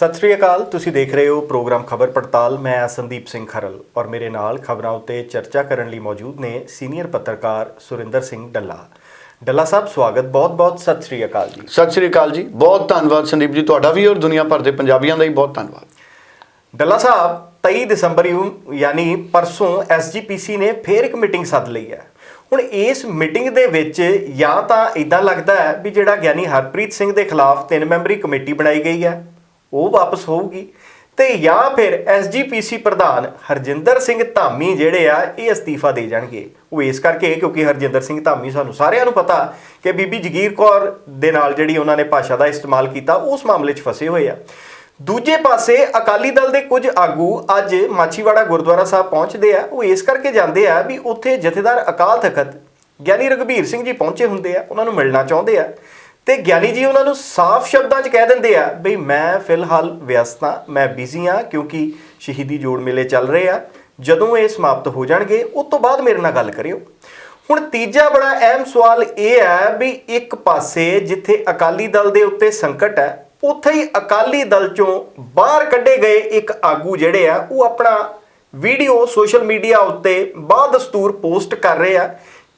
ਸਤਿ ਸ੍ਰੀ ਅਕਾਲ ਤੁਸੀਂ ਦੇਖ ਰਹੇ ਹੋ ਪ੍ਰੋਗਰਾਮ ਖਬਰ ਪੜਤਾਲ। ਮੈਂ ਸੰਦੀਪ ਸਿੰਘ ਖਰਲ ਔਰ ਮੇਰੇ ਨਾਲ ਖਬਰਾਂ ਉੱਤੇ ਚਰਚਾ ਕਰਨ ਲਈ ਮੌਜੂਦ ਨੇ ਸੀਨੀਅਰ ਪੱਤਰਕਾਰ ਸੁਰਿੰਦਰ ਸਿੰਘ ਡੱਲਾ। ਡੱਲਾ ਸਾਹਿਬ ਸਵਾਗਤ ਬਹੁਤ-ਬਹੁਤ ਸਤਿ ਸ੍ਰੀ ਅਕਾਲ ਜੀ। ਸਤਿ ਸ੍ਰੀ ਅਕਾਲ ਜੀ ਬਹੁਤ ਧੰਨਵਾਦ ਸੰਦੀਪ ਜੀ ਤੁਹਾਡਾ ਵੀ ਔਰ ਦੁਨੀਆ ਭਰ ਦੇ ਪੰਜਾਬੀਆਂ ਦਾ ਵੀ ਬਹੁਤ ਧੰਨਵਾਦ। ਡੱਲਾ ਸਾਹਿਬ 23 ਦਸੰਬਰ ਨੂੰ ਯਾਨੀ ਪਰਸੋਂ ਐਸਜੀਪੀਸੀ ਨੇ ਫੇਰ ਇੱਕ ਮੀਟਿੰਗ ਸੱਦ ਲਈ ਹੈ। ਹੁਣ ਇਸ ਮੀਟਿੰਗ ਦੇ ਵਿੱਚ ਜਾਂ ਤਾਂ ਇਦਾਂ ਲੱਗਦਾ ਹੈ ਵੀ ਜਿਹੜਾ ਗਿਆਨੀ ਹਰਪ੍ਰੀਤ ਸਿੰਘ ਦੇ ਖਿਲਾਫ ਤਿੰਨ ਮੈਂਬਰੀ ਕਮੇਟੀ ਬਣਾਈ ਗਈ ਹੈ ਉਹ ਵਾਪਸ ਹੋਊਗੀ। ਤੇ ਜਾਂ ਫਿਰ ਐਸਜੀਪੀਸੀ ਪ੍ਰਧਾਨ ਹਰਜਿੰਦਰ ਸਿੰਘ ਧਾਮੀ ਜਿਹੜੇ ਆ, ਇਹ ਅਸਤੀਫਾ ਦੇ ਜਾਣਗੇ। ਉਹ ਇਸ ਕਰਕੇ ਕਿਉਂਕਿ ਹਰਜਿੰਦਰ ਸਿੰਘ ਧਾਮੀ ਸਾਨੂੰ ਸਾਰਿਆਂ ਨੂੰ ਪਤਾ ਕਿ ਬੀਬੀ ਜਗੀਰ ਕੌਰ ਦੇ ਨਾਲ ਜਿਹੜੀ ਉਹਨਾਂ ਨੇ ਭਾਸ਼ਾ ਦਾ ਇਸਤੇਮਾਲ ਕੀਤਾ, ਉਸ ਮਾਮਲੇ 'ਚ ਫਸੇ ਹੋਏ ਆ। ਦੂਜੇ ਪਾਸੇ ਅਕਾਲੀ ਦਲ ਦੇ ਕੁਝ ਆਗੂ ਅੱਜ ਮਾਛੀਵਾੜਾ ਗੁਰਦੁਆਰਾ ਸਾਹਿਬ ਪਹੁੰਚਦੇ ਆ। ਉਹ ਇਸ ਕਰਕੇ ਜਾਂਦੇ ਆ ਵੀ ਉੱਥੇ ਜਥੇਦਾਰ ਅਕਾਲ ਤਖਤ, ਗਿਆਨੀ ਰਗਵੀਰ ਸਿੰਘ ਜੀ ਪਹੁੰਚੇ ਹੁੰਦੇ ਆ। ਉਹਨਾਂ ਨੂੰ ਮਿਲਣਾ ਚਾਹੁੰਦੇ ਆ। ਤੇ ਗਿਆਨੀ ਜੀ ਉਹਨਾਂ ਨੂੰ ਸਾਫ਼ ਸ਼ਬਦਾਂ 'ਚ ਕਹਿ ਦਿੰਦੇ ਆ, ਬਈ ਮੈਂ ਫਿਲਹਾਲ ਵਿਅਸਤ ਹਾਂ, ਮੈਂ ਬਿਜ਼ੀ ਹਾਂ, ਕਿਉਂਕਿ ਸ਼ਹੀਦੀ ਜੋੜ ਮੇਲੇ ਚੱਲ ਰਹੇ ਆ। ਜਦੋਂ ਇਹ ਸਮਾਪਤ ਹੋ ਜਾਣਗੇ, ਉਸ ਤੋਂ ਬਾਅਦ ਮੇਰੇ ਨਾਲ ਗੱਲ ਕਰਿਓ। ਹੁਣ ਤੀਜਾ ਬੜਾ ਅਹਿਮ ਸਵਾਲ ਇਹ ਹੈ ਵੀ ਇੱਕ ਪਾਸੇ ਜਿੱਥੇ ਅਕਾਲੀ ਦਲ ਦੇ ਉੱਤੇ ਸੰਕਟ ਹੈ, ਉੱਥੇ ਹੀ ਅਕਾਲੀ ਦਲ ਚੋਂ ਬਾਹਰ ਕੱਢੇ ਗਏ ਇੱਕ ਆਗੂ ਜਿਹੜੇ ਆ, ਉਹ ਆਪਣਾ ਵੀਡੀਓ ਸੋਸ਼ਲ ਮੀਡੀਆ ਉੱਤੇ ਬਾਦਸਤੂਰ ਪੋਸਟ ਕਰ ਰਹੇ ਆ।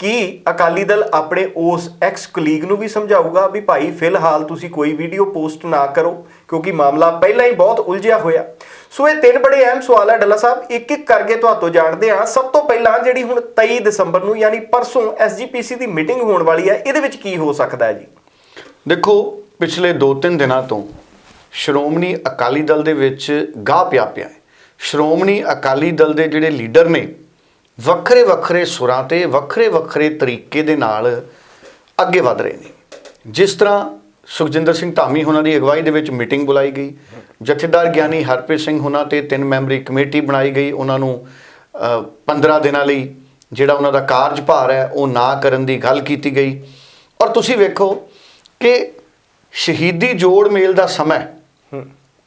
ਕੀ ਅਕਾਲੀ ਦਲ ਆਪਣੇ ਉਸ ਐਕਸ ਕਲੀਗ ਨੂੰ ਵੀ ਸਮਝਾਊਗਾ ਵੀ ਭਾਈ, ਫਿਲਹਾਲ ਤੁਸੀਂ ਕੋਈ ਵੀਡੀਓ ਪੋਸਟ ਨਾ ਕਰੋ, ਕਿਉਂਕਿ ਮਾਮਲਾ ਪਹਿਲਾਂ ਹੀ ਬਹੁਤ ਉਲਝਿਆ ਹੋਇਆ। ਸੋ ਇਹ ਤਿੰਨ ਬੜੇ ਅਹਿਮ ਸਵਾਲ ਹੈ ਡੱਲਾ ਸਾਹਿਬ, ਇੱਕ ਇੱਕ ਕਰਕੇ ਤੁਹਾਤੋਂ ਜਾਣਦੇ ਹਾਂ। ਸਭ ਤੋਂ ਪਹਿਲਾਂ ਜਿਹੜੀ ਹੁਣ 23 ਦਸੰਬਰ ਨੂੰ, ਯਾਨੀ ਪਰਸੋਂ ਐਸਜੀਪੀਸੀ ਦੀ ਮੀਟਿੰਗ ਹੋਣ ਵਾਲੀ ਹੈ ਇਹਦੇ ਵਿੱਚ ਕੀ ਹੋ ਸਕਦਾ ਹੈ ਜੀ? ਦੇਖੋ, ਪਿਛਲੇ 2-3 ਦਿਨਾਂ ਤੋਂ ਸ਼੍ਰੋਮਣੀ ਅਕਾਲੀ ਦਲ ਦੇ ਵਿੱਚ ਗਾਹ ਪਿਆ ਪਿਆ ਹੈ। ਸ਼੍ਰੋਮਣੀ ਅਕਾਲੀ ਦਲ ਦੇ ਜਿਹੜੇ ਲੀਡਰ ਨੇ ਵੱਖਰੇ ਵੱਖਰੇ ਸੁਰਾਂ ਤੇ ਵੱਖਰੇ ਵੱਖਰੇ ਤਰੀਕੇ ਦੇ ਨਾਲ ਅੱਗੇ ਵਧ ਰਹੇ ਨੇ। ਜਿਸ ਤਰ੍ਹਾਂ ਸੁਖਜਿੰਦਰ ਸਿੰਘ ਧਾਮੀ ਉਹਨਾਂ ਦੀ ਅਗਵਾਈ ਦੇ ਵਿੱਚ ਮੀਟਿੰਗ ਬੁਲਾਈ ਗਈ। ਜਥੇਦਾਰ ਗਿਆਨੀ ਹਰਪ੍ਰੀਤ ਸਿੰਘ ਉਹਨਾਂ ਤੇ ਤਿੰਨ ਮੈਂਬਰੀ ਕਮੇਟੀ ਬਣਾਈ ਗਈ। ਉਹਨਾਂ ਨੂੰ ਅ, 15 ਦਿਨਾਂ ਲਈ ਜਿਹੜਾ ਉਹਨਾਂ ਦਾ ਕਾਰਜਭਾਰ ਹੈ ਉਹ ਨਾ ਕਰਨ ਦੀ ਗੱਲ ਕੀਤੀ ਗਈ। ਔਰ ਤੁਸੀਂ ਵੇਖੋ ਕਿ ਸ਼ਹੀਦੀ ਜੋੜ ਮੇਲ ਦਾ ਸਮਾਂ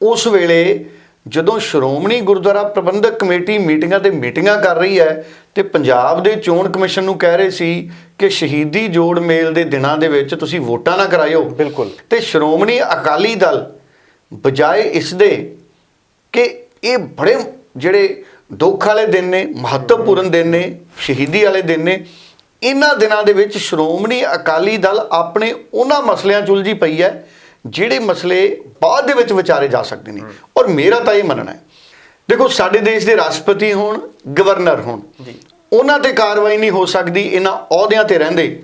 ਉਸ ਵੇਲੇ ਜਦੋਂ ਸ਼੍ਰੋਮਣੀ ਗੁਰਦੁਆਰਾ ਪ੍ਰਬੰਧਕ ਕਮੇਟੀ ਮੀਟਿੰਗਾਂ ਤੇ ਮੀਟਿੰਗਾਂ ਕਰ ਰਹੀ ਹੈ ਤੇ ਪੰਜਾਬ ਦੇ ਚੋਣ ਕਮਿਸ਼ਨ ਨੂੰ ਕਹਿ ਰਹੇ ਸੀ ਕਿ ਸ਼ਹੀਦੀ ਜੋੜ ਮੇਲ ਦੇ ਦਿਨਾਂ ਦੇ ਵਿੱਚ ਤੁਸੀਂ ਵੋਟਾਂ ਨਾ ਕਰਾਇਓ ਬਿਲਕੁਲ। ਤੇ ਸ਼੍ਰੋਮਣੀ ਅਕਾਲੀ ਦਲ ਬਜਾਏ ਇਸ ਦੇ ਕਿ ਇਹ ਬੜੇ ਜਿਹੜੇ ਦੁੱਖ ਵਾਲੇ ਦਿਨ ਨੇ ਮਹੱਤਵਪੂਰਨ ਦਿਨ ਨੇ ਸ਼ਹੀਦੀ ਵਾਲੇ ਦਿਨ ਨੇ ਇਹਨਾਂ ਦਿਨਾਂ ਦੇ ਵਿੱਚ ਸ਼੍ਰੋਮਣੀ ਅਕਾਲੀ ਦਲ ਆਪਣੇ ਉਹਨਾਂ ਮਸਲਿਆਂ 'ਚ ਉਲਝੀ ਪਈ ਹੈ ਜਿਹੜੇ ਮਸਲੇ ਬਾਅਦ ਦੇ ਵਿੱਚ ਵਿਚਾਰੇ ਜਾ ਸਕਦੇ ਨੇ। ਔਰ ਮੇਰਾ ਤਾਂ ਇਹ ਮੰਨਣਾ ਹੈ। ਦੇਖੋ ਸਾਡੇ ਦੇਸ਼ ਦੇ ਰਾਸ਼ਟਰਪਤੀ ਹੋਣ ਗਵਰਨਰ ਹੋਣ। ਜੀ। ਉਹਨਾਂ ਤੇ ਕਾਰਵਾਈ ਨਹੀਂ ਹੋ ਸਕਦੀ ਇਹਨਾਂ ਅਹੁਦਿਆਂ ਤੇ ਰਹਿੰਦੇ।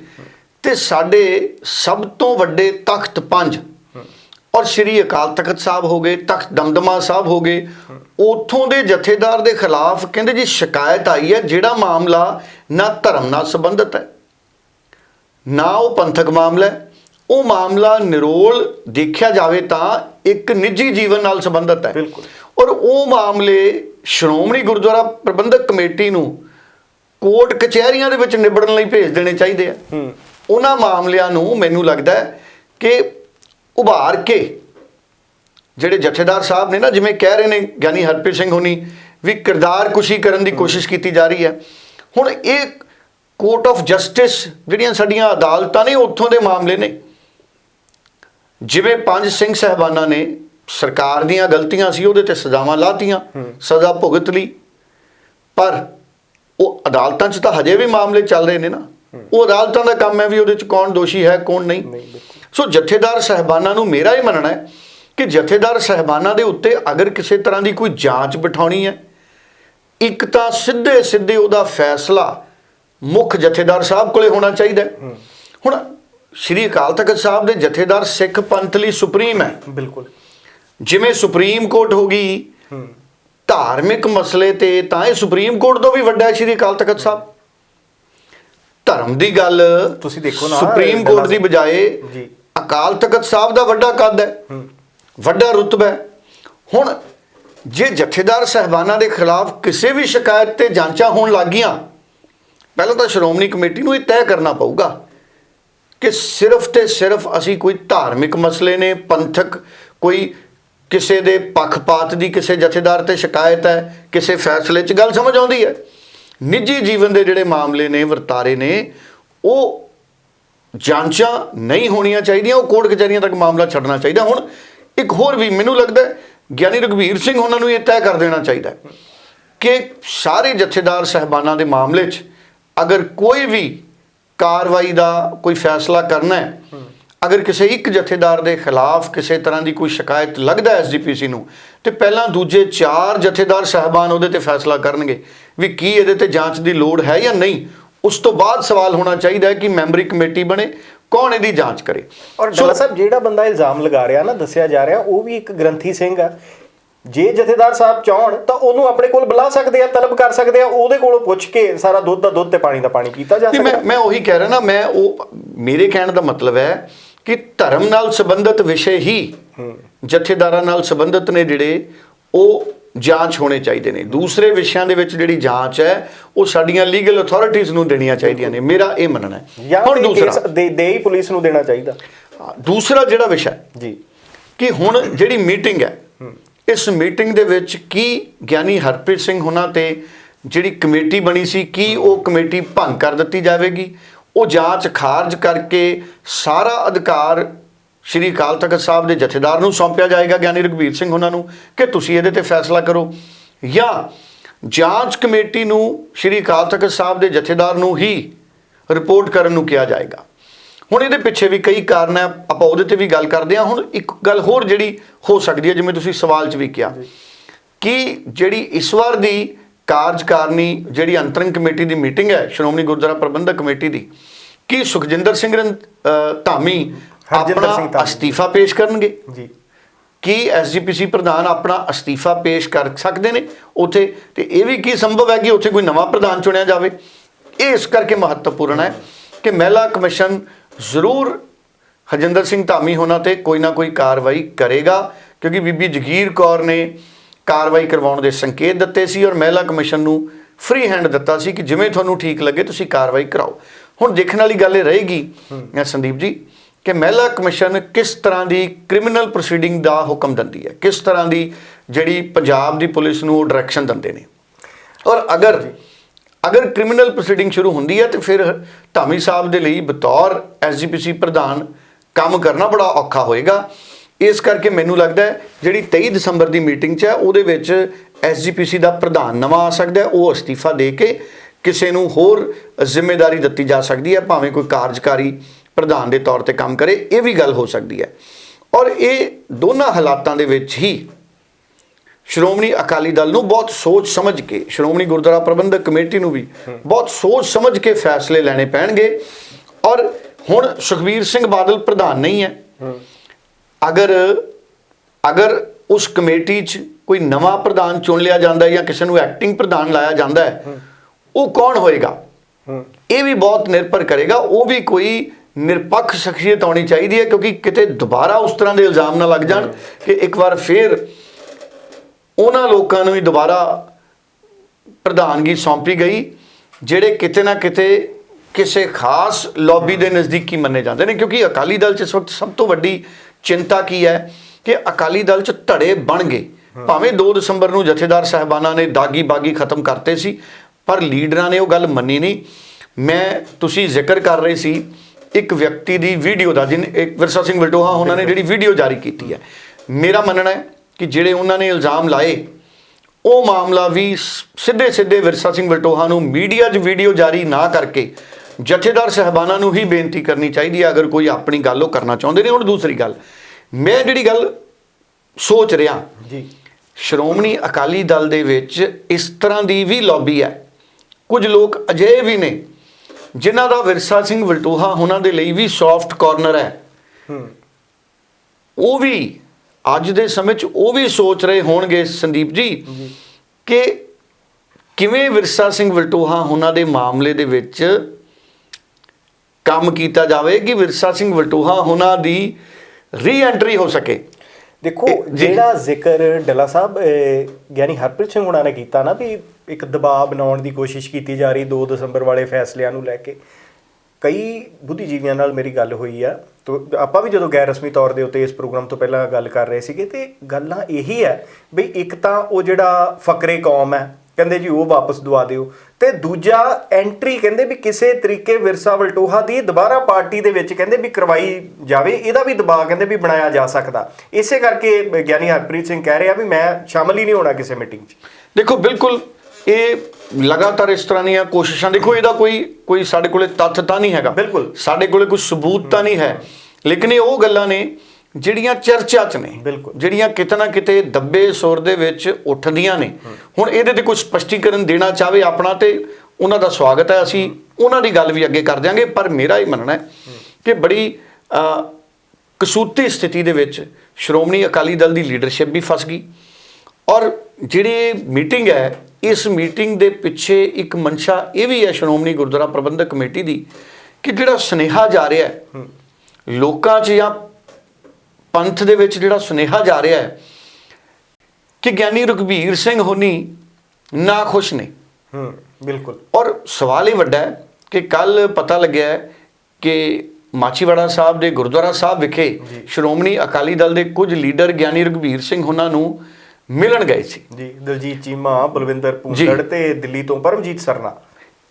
ਤੇ ਸਾਡੇ ਸਭ ਤੋਂ ਵੱਡੇ ਤਖਤ ਪੰਜ ਔਰ ਸ੍ਰੀ ਅਕਾਲ ਤਖਤ ਸਾਹਿਬ ਹੋ ਗਏ ਤਖਤ ਦਮਦਮਾ ਸਾਹਿਬ ਹੋ ਗਏ ਉਥੋਂ ਦੇ ਜਥੇਦਾਰ ਦੇ ਖਿਲਾਫ ਕਹਿੰਦੇ ਜੀ ਸ਼ਿਕਾਇਤ ਆਈ ਹੈ ਜਿਹੜਾ ਮਾਮਲਾ ਨਾ ਧਰਮ ਨਾਲ ਸੰਬੰਧਿਤ ਹੈ ਨਾ ਉਹ ਪੰਥਕ ਮਾਮਲਾ ਹੈ ਉਹ ਮਾਮਲਾ ਨਿਰੋਲ ਦੇਖਿਆ ਜਾਵੇ ਤਾਂ ਇੱਕ ਨਿੱਜੀ ਜੀਵਨ ਨਾਲ ਸੰਬੰਧਿਤ ਹੈ। ਬਿਲਕੁਲ। ਔਰ ਉਹ ਮਾਮਲੇ ਸ਼੍ਰੋਮਣੀ ਗੁਰਦੁਆਰਾ ਪ੍ਰਬੰਧਕ ਕਮੇਟੀ ਨੂੰ ਕੋਰਟ ਕਚਹਿਰੀਆਂ ਦੇ ਵਿੱਚ ਨਿਬੜਨ ਲਈ ਭੇਜ ਦੇਣੇ ਚਾਹੀਦੇ ਆ। ਹੂੰ। ਉਹਨਾਂ ਮਾਮਲਿਆਂ ਨੂੰ ਮੈਨੂੰ ਲੱਗਦਾ ਹੈ ਕਿ ਉਭਾਰ ਕੇ ਜਿਹੜੇ ਜਥੇਦਾਰ ਸਾਹਿਬ ਨੇ ਨਾ ਜਿਵੇਂ ਕਹਿ ਰਹੇ ਨੇ ਗਿਆਨੀ ਹਰਪ੍ਰੀਤ ਸਿੰਘ ਹੋਣੀ ਵੀ ਕਿਰਦਾਰ ਕੁਸ਼ੀ ਕਰਨ ਦੀ ਕੋਸ਼ਿਸ਼ ਕੀਤੀ ਜਾ ਰਹੀ ਹੈ। ਹੁਣ ਇਹ ਕੋਰਟ ਆਫ ਜਸਟਿਸ ਜਿਹੜੀਆਂ ਸਾਡੀਆਂ ਅਦਾਲਤਾਂ ਨੇ ਉੱਥੋਂ ਦੇ ਮਾਮਲੇ ਨੇ ਜਿਵੇਂ ਪੰਜ ਸਿੰਘ ਸਹਿਬਾਨਾਂ ਨੇ ਸਰਕਾਰ ਦੀਆਂ ਗਲਤੀਆਂ ਸੀ ਉਹਦੇ ਤੇ ਸਜ਼ਾਵਾਂ ਲਾਤੀਆਂ ਸਜ਼ਾ ਭੁਗਤ ਲਈ। ਪਰ ਉਹ ਅਦਾਲਤਾਂ 'ਚ ਤਾਂ ਹਜੇ ਵੀ ਮਾਮਲੇ ਚੱਲ ਰਹੇ ਨੇ ਨਾ। ਉਹ ਅਦਾਲਤਾਂ ਦਾ ਕੰਮ ਹੈ ਵੀ ਉਹਦੇ 'ਚ ਕੌਣ ਦੋਸ਼ੀ ਹੈ ਕੌਣ ਨਹੀਂ। ਸੋ ਜਥੇਦਾਰ ਸਹਿਬਾਨਾਂ ਨੂੰ ਮੇਰਾ ਇਹ ਮੰਨਣਾ ਹੈ ਕਿ ਜਥੇਦਾਰ ਸਹਿਬਾਨਾਂ ਦੇ ਉੱਤੇ ਅਗਰ ਕਿਸੇ ਤਰ੍ਹਾਂ ਦੀ ਕੋਈ ਜਾਂਚ ਬਿਠਾਉਣੀ ਹੈ ਇੱਕ ਤਾਂ ਸਿੱਧੇ ਸਿੱਧੇ ਉਹਦਾ ਫੈਸਲਾ ਮੁੱਖ ਜਥੇਦਾਰ ਸਾਹਿਬ ਕੋਲੇ ਹੋਣਾ ਚਾਹੀਦਾ ਹੈ। ਹੁਣ ਸ਼੍ਰੀ ਅਕਾਲ ਤਖਤ ਸਾਹਿਬ ਦੇ ਜਥੇਦਾਰ ਸਿੱਖ ਪੰਥ ਲਈ ਸੁਪਰੀਮ ਹੈ। ਬਿਲਕੁਲ। ਜਿਵੇਂ ਸੁਪਰੀਮ ਕੋਰਟ ਹੋ ਗਈ ਹੂੰ। ਧਾਰਮਿਕ ਮਸਲੇ ਤੇ ਤਾਂ ਇਹ ਸੁਪਰੀਮ ਕੋਰਟ ਤੋਂ ਵੀ ਵੱਡਾ ਹੈ ਸ਼੍ਰੀ ਅਕਾਲ ਤਖਤ ਸਾਹਿਬ। ਧਰਮ ਦੀ ਗੱਲ ਤੁਸੀਂ ਦੇਖੋ ਨਾ, ਸੁਪਰੀਮ ਕੋਰਟ ਦੀ ਬਜਾਏ ਜੀ। ਅਕਾਲ ਤਖਤ ਸਾਹਿਬ ਦਾ ਵੱਡਾ ਕੱਦ ਹੈ ਹੂੰ। ਵੱਡਾ ਰੁਤਬਾ ਹੈ। ਹੁਣ ਜੇ ਜਥੇਦਾਰ ਸਹਿਬਾਨਾਂ ਦੇ ਖਿਲਾਫ ਕਿਸੇ ਵੀ ਸ਼ਿਕਾਇਤ ਤੇ ਜਾਂਚਾਂ ਹੋਣ ਲੱਗੀਆਂ ਪਹਿਲਾਂ ਤਾਂ ਸ਼੍ਰੋਮਣੀ ਕਮੇਟੀ ਨੂੰ ਇਹ ਤੈਅ ਕਰਨਾ ਪਊਗਾ। ਕਿ ਸਿਰਫ ਤੇ ਸਿਰਫ ਅਸੀਂ ਕੋਈ ਧਾਰਮਿਕ ਮਸਲੇ ਨੇ, ਪੰਥਕ, ਕੋਈ ਕਿਸੇ ਦੇ ਪੱਖਪਾਤ ਦੀ ਕਿਸੇ ਜਥੇਦਾਰ ਤੇ ਸ਼ਿਕਾਇਤ ਹੈ, ਕਿਸੇ ਫੈਸਲੇ 'ਚ ਗੱਲ ਸਮਝ ਆਉਂਦੀ ਹੈ। ਨਿੱਜੀ ਜੀਵਨ ਦੇ ਜਿਹੜੇ ਮਾਮਲੇ ਨੇ, ਵਰਤਾਰੇ ਨੇ, ਉਹ ਜਾਂਚਾਂ ਨਹੀਂ ਹੋਣੀਆਂ ਚਾਹੀਦੀਆਂ, ਉਹ ਕੋਰਟ ਕਚਹਿਰੀਆਂ ਤੱਕ ਮਾਮਲਾ ਛੱਡਣਾ ਚਾਹੀਦਾ। ਹੁਣ ਇੱਕ ਹੋਰ ਵੀ ਮੈਨੂੰ ਲੱਗਦਾ ਗਿਆਨੀ ਰਘਵੀਰ ਸਿੰਘ ਉਹਨਾਂ ਨੂੰ ਇਹ ਤੈਅ ਕਰ ਦੇਣਾ ਚਾਹੀਦਾ ਕਿ ਸਾਰੇ ਜਥੇਦਾਰ ਸਹਿਬਾਨਾਂ ਦੇ ਮਾਮਲੇ 'ਚ ਅਗਰ ਕੋਈ ਵੀ ਕਾਰਵਾਈ ਦਾ ਕੋਈ ਫੈਸਲਾ ਕਰਨਾ ਹੈ। ਅਗਰ ਕਿਸੇ ਇੱਕ ਜਥੇਦਾਰ ਦੇ ਖਿਲਾਫ ਕਿਸੇ ਤਰ੍ਹਾਂ ਦੀ ਕੋਈ ਸ਼ਿਕਾਇਤ ਲੱਗਦਾ ਐਸਜੀਪੀਸੀ ਨੂੰ ਤੇ ਪਹਿਲਾਂ ਦੂਜੇ ਚਾਰ ਜਥੇਦਾਰ ਸਹਿਬਾਨ ਉਹਦੇ ਤੇ ਫੈਸਲਾ ਕਰਨਗੇ ਵੀ ਕੀ ਇਹਦੇ ਤੇ ਜਾਂਚ ਦੀ ਲੋੜ ਹੈ ਜਾਂ ਨਹੀਂ। ਉਸ ਤੋਂ ਬਾਅਦ ਸਵਾਲ ਹੋਣਾ ਚਾਹੀਦਾ ਹੈ ਕਿ ਮੈਂਬਰੀ ਕਮੇਟੀ ਬਣੇ ਕੌਣ ਇਹਦੀ ਜਾਂਚ ਕਰੇ। ਔਰ ਡੱਲਾ ਸਾਹਿਬ ਜਿਹੜਾ ਬੰਦਾ ਇਲਜ਼ਾਮ ਲਗਾ ਰਿਹਾ ਨਾ ਦੱਸਿਆ ਜਾ ਰਿਹਾ ਉਹ ਵੀ ਇੱਕ ਗ੍ਰੰਥੀ ਸਿੰਘ ਆ। ਜੇ ਜਥੇਦਾਰ ਸਾਹਿਬ ਚਾਹਣ ਤਾਂ ਉਹਨੂੰ ਆਪਣੇ ਕੋਲ ਬੁਲਾ ਸਕਦੇ ਆ ਤਲਬ ਕਰ ਸਕਦੇ ਆ ਉਹਦੇ ਕੋਲੋਂ ਪੁੱਛ ਕੇ ਸਾਰਾ ਦੁੱਧ ਦਾ ਦੁੱਧ ਤੇ ਪਾਣੀ ਦਾ ਪਾਣੀ ਕੀਤਾ ਜਾ ਮੈਂ ਮੈਂ ਉਹੀ ਕਹਿ ਰਿਹਾ ਨਾ ਮੈਂ ਉਹ ਮੇਰੇ ਕਹਿਣ ਦਾ ਮਤਲਬ ਹੈ ਕਿ ਧਰਮ ਨਾਲ ਸੰਬੰਧਿਤ ਵਿਸ਼ੇ ਹੀ ਜਥੇਦਾਰਾਂ ਨਾਲ ਸੰਬੰਧਿਤ ਨੇ ਜਿਹੜੇ ਉਹ ਜਾਂਚ ਹੋਣੇ ਚਾਹੀਦੇ ਨੇ। ਦੂਸਰੇ ਵਿਸ਼ਿਆਂ ਦੇ ਵਿੱਚ ਜਿਹੜੀ ਜਾਂਚ ਹੈ ਉਹ ਸਾਡੀਆਂ ਲੀਗਲ ਅਥਾਰਟੀਆਂ ਨੂੰ ਦੇਣੀਆਂ ਚਾਹੀਦੀਆਂ ਨੇ। ਮੇਰਾ ਇਹ ਮੰਨਣਾ ਹੈ। ਹੁਣ ਦੂਸਰਾ। ਦੇ ਦੇ ਹੀ ਪੁਲਿਸ ਨੂੰ ਦੇਣਾ ਚਾਹੀਦਾ। ਦੂਸਰਾ ਜਿਹੜਾ ਵਿਸ਼ਾ ਜੀ। ਕਿ ਹੁਣ ਜਿਹੜੀ ਮੀਟਿੰਗ ਹੈ। ਇਸ ਮੀਟਿੰਗ ਦੇ ਵਿੱਚ ਕੀ ਗਿਆਨੀ ਹਰਪ੍ਰੀਤ ਸਿੰਘ ਹੁਣਾਂ ਤੇ ਜਿਹੜੀ ਕਮੇਟੀ ਬਣੀ ਸੀ, ਕੀ ਉਹ ਕਮੇਟੀ ਭੰਗ ਕਰ ਦਿੱਤੀ ਜਾਵੇਗੀ? ਉਹ ਜਾਂਚ ਖਾਰਜ ਕਰਕੇ ਸਾਰਾ ਅਧਿਕਾਰ ਸ਼੍ਰੀ ਅਕਾਲ ਤਖਤ ਸਾਹਿਬ ਦੇ ਜਥੇਦਾਰ ਨੂੰ ਸੌਂਪਿਆ ਜਾਏਗਾ, ਗਿਆਨੀ ਰਘਬੀਰ ਸਿੰਘ ਉਹਨਾਂ ਨੂੰ, ਕਿ ਤੁਸੀਂ ਇਹਦੇ ਤੇ ਫੈਸਲਾ ਕਰੋ। ਜਾਂ ਜਾਂਚ ਕਮੇਟੀ ਨੂੰ ਸ਼੍ਰੀ ਅਕਾਲ ਤਖਤ ਸਾਹਿਬ ਦੇ ਜਥੇਦਾਰ ਨੂੰ ਹੀ ਰਿਪੋਰਟ ਕਰਨ ਨੂੰ ਕਿਹਾ ਜਾਏਗਾ। ਹੁਣ ਇਹਦੇ ਪਿੱਛੇ ਵੀ ਕਈ ਕਾਰਨ ਹੈ ਆਪਾਂ ਉਹਦੇ ਤੇ ਵੀ ਗੱਲ ਕਰਦੇ ਹਾਂ। ਹੁਣ ਇੱਕ ਗੱਲ ਹੋਰ ਜਿਹੜੀ ਹੋ ਸਕਦੀ ਹੈ ਜਿਵੇਂ ਤੁਸੀਂ ਸਵਾਲ 'ਚ ਵੀ ਕਿਹਾ। ਕਿ ਜਿਹੜੀ ਇਸ ਵਾਰ ਦੀ ਕਾਰਜਕਾਰਨੀ ਜਿਹੜੀ ਅੰਤਰੰਗ ਕਮੇਟੀ ਦੀ ਮੀਟਿੰਗ ਹੈ ਸ਼੍ਰੋਮਣੀ ਗੁਰਦੁਆਰਾ ਪ੍ਰਬੰਧਕ ਕਮੇਟੀ ਦੀ ਕੀ ਸੁਖਜਿੰਦਰ ਸਿੰਘ ਧਾਮੀ ਆਪਣਾ। ਅਸਤੀਫਾ ਪੇਸ਼ ਕਰਨਗੇ? ਜੀ। ਕੀ ਐਸਜੀਪੀਸੀ ਪ੍ਰਧਾਨ ਆਪਣਾ ਅਸਤੀਫਾ ਪੇਸ਼ ਕਰ ਸਕਦੇ ਨੇ ਉਥੇ? ਤੇ ਇਹ ਵੀ ਕੀ ਸੰਭਵ ਹੈ ਕਿ ਉੱਥੇ ਕੋਈ ਨਵਾਂ ਪ੍ਰਧਾਨ ਚੁਣਿਆ ਜਾਵੇ? ਇਹ ਇਸ ਕਰਕੇ ਮਹੱਤਵਪੂਰਨ ਹੈ ਕਿ ਮਹਿਲਾ ਕਮਿਸ਼ਨ ਜ਼ਰੂਰ ਹਰਜਿੰਦਰ ਸਿੰਘ ਧਾਮੀ ਹੋਣਾ ਤੇ ਕੋਈ ਨਾ ਕੋਈ ਕਾਰਵਾਈ ਕਰੇਗਾ, ਕਿਉਂਕਿ ਬੀਬੀ ਜਗੀਰ ਕੌਰ ਨੇ ਕਾਰਵਾਈ ਕਰਵਾਉਣ ਦੇ ਸੰਕੇਤ ਦਿੱਤੇ ਸੀ ਔਰ ਮਹਿਲਾ ਕਮਿਸ਼ਨ ਨੂੰ ਫ੍ਰੀ ਹੈਂਡ ਦਿੱਤਾ ਸੀ ਕਿ ਜਿਵੇਂ ਤੁਹਾਨੂੰ ਠੀਕ ਲੱਗੇ ਤੁਸੀਂ ਕਾਰਵਾਈ ਕਰਾਓ। ਹੁਣ ਦੇਖਣ ਵਾਲੀ ਗੱਲ ਇਹ ਰਹੇਗੀ ਸੰਦੀਪ ਜੀ, ਕਿ ਮਹਿਲਾ ਕਮਿਸ਼ਨ ਕਿਸ ਤਰ੍ਹਾਂ ਦੀ ਕ੍ਰਿਮੀਨਲ ਪ੍ਰੋਸੀਡਿੰਗ ਦਾ ਹੁਕਮ ਦਿੰਦੀ ਹੈ? ਕਿਸ ਤਰ੍ਹਾਂ ਦੀ ਜਿਹੜੀ ਪੰਜਾਬ ਦੀ ਪੁਲਿਸ ਨੂੰ ਉਹ ਡਾਇਰੈਕਸ਼ਨ ਦਿੰਦੇ ਨੇ? ਔਰ ਅਗਰ ਅਗਰ ਕ੍ਰਿਮੀਨਲ ਪ੍ਰੋਸੀਡਿੰਗ ਸ਼ੁਰੂ ਹੁੰਦੀ ਹੈ ਤੇ ਫਿਰ ਧਾਮੀ ਸਾਹਿਬ ਦੇ ਲਈ ਬਤੌਰ ਐਸਜੀਪੀਸੀ ਪ੍ਰਧਾਨ ਕੰਮ ਕਰਨਾ ਬੜਾ ਔਖਾ ਹੋਏਗਾ। ਇਸ ਕਰਕੇ ਮੈਨੂੰ ਲੱਗਦਾ ਹੈ, ਜਿਹੜੀ 23 ਦਸੰਬਰ ਦੀ ਮੀਟਿੰਗ 'ਚ ਹੈ, ਉਹਦੇ ਵਿੱਚ ਐਸਜੀਪੀਸੀ ਦਾ ਪ੍ਰਧਾਨ ਨਵਾਂ ਆ ਸਕਦਾ ਉਹ ਅਸਤੀਫਾ ਦੇ ਕੇ ਕਿਸੇ ਨੂੰ ਹੋਰ ਜ਼ਿੰਮੇਵਾਰੀ ਦਿੱਤੀ ਜਾ ਸਕਦੀ ਹੈ, ਭਾਵੇਂ ਕੋਈ ਕਾਰਜਕਾਰੀ ਪ੍ਰਧਾਨ ਦੇ ਤੌਰ ਤੇ ਕੰਮ ਕਰੇ, ਇਹ ਵੀ ਗੱਲ ਹੋ ਸਕਦੀ ਹੈ। ਔਰ ਇਹ ਦੋਨਾਂ ਹਾਲਾਤਾਂ ਦੇ ਵਿੱਚ ਹੀ ਸ਼੍ਰੋਮਣੀ ਅਕਾਲੀ ਦਲ ਨੂੰ ਬਹੁਤ ਸੋਚ ਸਮਝ ਕੇ, ਸ਼੍ਰੋਮਣੀ ਗੁਰਦੁਆਰਾ ਪ੍ਰਬੰਧਕ ਕਮੇਟੀ ਨੂੰ ਵੀ ਬਹੁਤ ਸੋਚ ਸਮਝ ਕੇ ਫੈਸਲੇ ਲੈਣੇ ਪੈਣਗੇ। ਔਰ ਹੁਣ ਸੁਖਬੀਰ ਸਿੰਘ ਬਾਦਲ ਪ੍ਰਧਾਨ ਨਹੀਂ ਹੈ। ਅਗਰ ਅਗਰ ਉਸ ਕਮੇਟੀ 'ਚ ਕੋਈ ਨਵਾਂ ਪ੍ਰਧਾਨ ਚੁਣ ਲਿਆ ਜਾਂਦਾ ਹੈ ਜਾਂ ਕਿਸੇ ਨੂੰ ਐਕਟਿੰਗ ਪ੍ਰਧਾਨ ਲਾਇਆ ਜਾਂਦਾ ਹੈ, ਉਹ ਕੌਣ ਹੋਏਗਾ? ਇਹ ਵੀ ਬਹੁਤ ਨਿਰਭਰ ਕਰੇਗਾ। ਉਹ ਵੀ ਕੋਈ ਨਿਰਪੱਖ ਸ਼ਖਸੀਅਤ ਆਉਣੀ ਚਾਹੀਦੀ ਹੈ ਕਿਉਂਕਿ ਕਿਤੇ ਦੁਬਾਰਾ ਉਸ ਤਰ੍ਹਾਂ ਦੇ ਇਲਜ਼ਾਮ ਨਾ ਲੱਗ ਜਾਣ ਕਿ ਇੱਕ ਵਾਰ ਫੇਰ ਉਹਨਾਂ ਲੋਕਾਂ ਨੂੰ ਹੀ ਦੁਬਾਰਾ ਪ੍ਰਧਾਨਗੀ ਸੌਂਪੀ ਗਈ ਜਿਹੜੇ ਕਿਤੇ ਨਾ ਕਿਤੇ ਕਿਸੇ ਖਾਸ ਲੌਬੀ ਦੇ ਨਜ਼ਦੀਕੀ ਮੰਨੇ ਜਾਂਦੇ ਨੇ ਕਿਉਂਕਿ ਅਕਾਲੀ ਦਲ 'ਚ ਇਸ ਵਕਤ ਸਭ ਤੋਂ ਵੱਡੀ ਚਿੰਤਾ ਕੀ ਹੈ ਕਿ ਅਕਾਲੀ ਦਲ 'ਚ ਧੜੇ ਬਣ ਗਏ। ਭਾਵੇਂ 2 ਦਸੰਬਰ ਨੂੰ ਜਥੇਦਾਰ ਸਾਹਿਬਾਨਾਂ ਨੇ ਦਾਗੀ ਬਾਗੀ ਖਤਮ ਕਰਤੇ ਸੀ ਪਰ ਲੀਡਰਾਂ ਨੇ ਉਹ ਗੱਲ ਮੰਨੀ ਨਹੀਂ। ਮੈਂ ਤੁਸੀਂ ਜ਼ਿਕਰ ਕਰ ਰਹੇ ਸੀ ਇੱਕ ਵਿਅਕਤੀ ਦੀ ਵੀਡੀਓ ਦਾ ਜਿਨ ਇੱਕ ਵਿਰਸਾ ਸਿੰਘ ਵਲਟੋਹਾ ਉਹਨਾਂ ਨੇ ਜਿਹੜੀ ਵੀਡੀਓ ਜਾਰੀ ਕੀਤੀ ਹੈ। ਮੇਰਾ ਮੰਨਣਾ ਹੈ ਕਿ ਜਿਹੜੇ ਉਹਨਾਂ ਨੇ ਇਲਜ਼ਾਮ ਲਾਏ ਉਹ ਮਾਮਲਾ ਵੀ ਸਿੱਧੇ ਸਿੱਧੇ ਵਿਰਸਾ ਸਿੰਘ ਵਲਟੋਹਾ ਨੂੰ ਮੀਡੀਆ 'ਚ ਵੀਡੀਓ ਜਾਰੀ ਨਾ ਕਰਕੇ ਜਥੇਦਾਰ ਸਹਿਬਾਨਾਂ ਨੂੰ ਹੀ ਬੇਨਤੀ ਕਰਨੀ ਚਾਹੀਦੀ ਹੈ ਅਗਰ ਕੋਈ ਆਪਣੀ ਗੱਲ ਉਹ ਕਰਨਾ ਚਾਹੁੰਦੇ ਨੇ। ਹੁਣ ਦੂਸਰੀ ਗੱਲ ਮੈਂ ਜਿਹੜੀ ਗੱਲ ਸੋਚ ਰਿਹਾ ਜੀ। ਸ਼੍ਰੋਮਣੀ ਅਕਾਲੀ ਦਲ ਦੇ ਵਿੱਚ ਇਸ ਤਰ੍ਹਾਂ ਦੀ ਵੀ ਲੌਬੀ ਹੈ। ਕੁਝ ਲੋਕ ਅਜਿਹੇ ਵੀ ਨੇ ਜਿਨ੍ਹਾਂ ਦਾ ਵਿਰਸਾ ਸਿੰਘ ਵਲਟੋਹਾ ਉਹਨਾਂ ਦੇ ਲਈ ਵੀ ਸੌਫਟ ਕਾਰਨਰ ਹੈ। ਹੂੰ। ਉਹ ਵੀ ਅੱਜ ਦੇ ਸਮੇਂ 'ਚ ਉਹ ਵੀ ਸੋਚ ਰਹੇ ਹੋਣਗੇ ਸੰਦੀਪ ਜੀ ਕਿ ਕਿਵੇਂ ਵਿਰਸਾ ਸਿੰਘ ਵਲਟੋਹਾ ਉਹਨਾਂ ਦੇ ਮਾਮਲੇ ਦੇ ਵਿੱਚ ਕੰਮ ਕੀਤਾ ਜਾਵੇ ਕਿ ਵਿਰਸਾ ਸਿੰਘ ਵਲਟੋਹਾ ਉਹਨਾਂ ਦੀ ਰੀ-ਐਂਟਰੀ ਹੋ ਸਕੇ। ਦੇਖੋ। ਜਿਹੜਾ ਜ਼ਿਕਰ ਡੱਲਾ ਸਾਹਿਬ ਗਿਆਨੀ ਹਰਪ੍ਰੀਤ ਸਿੰਘ ਹੁਣਾਂ ਨੇ ਕੀਤਾ ਨਾ ਵੀ ਇੱਕ ਦਬਾਅ ਬਣਾਉਣ ਦੀ ਕੋਸ਼ਿਸ਼ ਕੀਤੀ ਜਾ ਰਹੀ 2 ਦਸੰਬਰ ਵਾਲੇ ਫੈਸਲਿਆਂ ਨੂੰ ਲੈ ਕੇ। ਕਈ ਬੁੱਧੀਜੀਵੀਆਂ ਨਾਲ ਮੇਰੀ ਗੱਲ ਹੋਈ ਆ। ਤੋ ਆਪਾਂ ਵੀ ਜਦੋਂ ਗੈਰ ਰਸਮੀ ਤੌਰ ਦੇ ਉੱਤੇ ਇਸ ਪ੍ਰੋਗਰਾਮ ਤੋਂ ਪਹਿਲਾਂ ਗੱਲ ਕਰ ਰਹੇ ਸੀਗੇ ਤੇ ਗੱਲਾਂ ਇਹੀ ਹੈ ਵੀ ਇੱਕ ਤਾਂ ਉਹ ਜਿਹੜਾ ਫਕਰੇ ਕੌਮ ਹੈ ਕਹਿੰਦੇ ਜੀ ਉਹ ਵਾਪਸ ਦਵਾ ਦਿਓ। ਤੇ ਦੂਜਾ ਐਂਟਰੀ ਕਹਿੰਦੇ ਵੀ ਕਿਸੇ ਤਰੀਕੇ ਵਿਰਸਾ ਵਲਟੋਹਾ ਦੀ ਦੁਬਾਰਾ ਪਾਰਟੀ ਦੇ ਵਿੱਚ ਕਹਿੰਦੇ ਵੀ ਕਰਵਾਈ ਜਾਵੇ, ਇਹਦਾ ਵੀ ਦਬਾਅ ਕਹਿੰਦੇ ਵੀ ਬਣਾਇਆ ਜਾ ਸਕਦਾ। ਇਸੇ ਕਰਕੇ ਗਿਆਨੀ ਹਰਪ੍ਰੀਤ ਸਿੰਘ ਕਹਿ ਰਿਹਾ ਵੀ ਮੈਂ ਸ਼ਾਮਲ ਹੀ ਨਹੀਂ ਹੋਣਾ ਕਿਸੇ ਮੀਟਿੰਗ 'ਚ। ਦੇਖੋ, ਬਿਲਕੁਲ ਇਹ ਲਗਾਤਾਰ ਇਸ ਤਰ੍ਹਾਂ ਦੀਆਂ ਕੋਸ਼ਿਸ਼ਾਂ ਦੇਖੋ ਇਹਦਾ ਕੋਈ ਕੋਈ ਸਾਡੇ ਕੋਲੇ ਤੱਥ ਤਾਂ ਨਹੀਂ ਹੈਗਾ। ਬਿਲਕੁਲ। ਸਾਡੇ ਕੋਲੇ ਕੋਈ ਸਬੂਤ ਤਾਂ ਨਹੀਂ ਹੈ। ਲੇਕਿਨ ਇਹ ਉਹ ਗੱਲਾਂ ਨੇ ਜਿਹੜੀਆਂ ਚਰਚਾ 'ਚ ਨੇ ਬਿਲਕੁਲ। ਜਿਹੜੀਆਂ ਕਿਤੇ ਨਾ ਕਿਤੇ ਦੱਬੇ ਸੁਰ ਦੇ ਵਿੱਚ ਉੱਠਦੀਆਂ ਨੇ। ਹੁਣ ਇਹਦੇ ਤੇ ਕੋਈ ਸਪਸ਼ਟੀਕਰਨ ਦੇਣਾ ਚਾਹਵੇ ਆਪਣਾ ਤੇ ਉਹਨਾਂ ਦਾ ਸਵਾਗਤ ਹੈ ਅਸੀਂ ਉਹਨਾਂ ਦੀ ਗੱਲ ਵੀ ਅੱਗੇ ਕਰ ਦਿਆਂਗੇ ਪਰ ਮੇਰਾ ਇਹ ਮੰਨਣਾ ਹੈ ਕਿ ਬੜੀ ਕਸੂਤੀ ਸਥਿਤੀ ਦੇ ਵਿੱਚ ਸ਼੍ਰੋਮਣੀ ਅਕਾਲੀ ਦਲ ਦੀ ਲੀਡਰਸ਼ਿਪ ਵੀ ਫਸ ਗਈ। ਔਰ ਜਿਹੜੀ ਮੀਟਿੰਗ ਹੈ ਇਸ ਮੀਟਿੰਗ ਦੇ ਪਿੱਛੇ ਇੱਕ ਮਨਸ਼ਾ ਇਹ ਵੀ ਹੈ ਸ਼੍ਰੋਮਣੀ ਗੁਰਦੁਆਰਾ ਪ੍ਰਬੰਧਕ ਕਮੇਟੀ ਦੀ ਕਿ ਜਿਹੜਾ ਸੁਨੇਹਾ ਜਾ ਰਿਹਾ ਹੈ ਲੋਕਾਂ 'ਚ ਜਾਂ ਪੰਥ ਦੇ ਵਿੱਚ ਜਿਹੜਾ ਸੁਨੇਹਾ ਜਾ ਰਿਹਾ ਹੈ ਕਿ ਗਿਆਨੀ ਰਘਬੀਰ ਸਿੰਘ ਹੋਣੀ ਨਾ ਖੁਸ਼ ਨੇ। ਹੂੰ ਬਿਲਕੁਲ। ਔਰ ਸਵਾਲ ਇਹ ਵੱਡਾ ਹੈ ਕਿ ਕੱਲ ਪਤਾ ਲੱਗਿਆ ਕਿ ਮਾਚੀਵਾੜਾ ਸਾਹਿਬ ਦੇ ਗੁਰਦੁਆਰਾ ਸਾਹਿਬ ਵਿਖੇ ਸ਼੍ਰੋਮਣੀ ਅਕਾਲੀ ਦਲ ਦੇ ਕੁਝ ਲੀਡਰ ਗਿਆਨੀ ਰਘਬੀਰ ਸਿੰਘ ਉਹਨਾਂ ਨੂੰ ਮਿਲਣ ਗਏ ਸੀ। ਜੀ ਦਲਜੀਤ ਚੀਮਾ ਬਲਵਿੰਦਰ ਭੂੰਦੜ ਤੇ ਦਿੱਲੀ ਤੋਂ ਪਰਮਜੀਤ ਸਰਨਾ।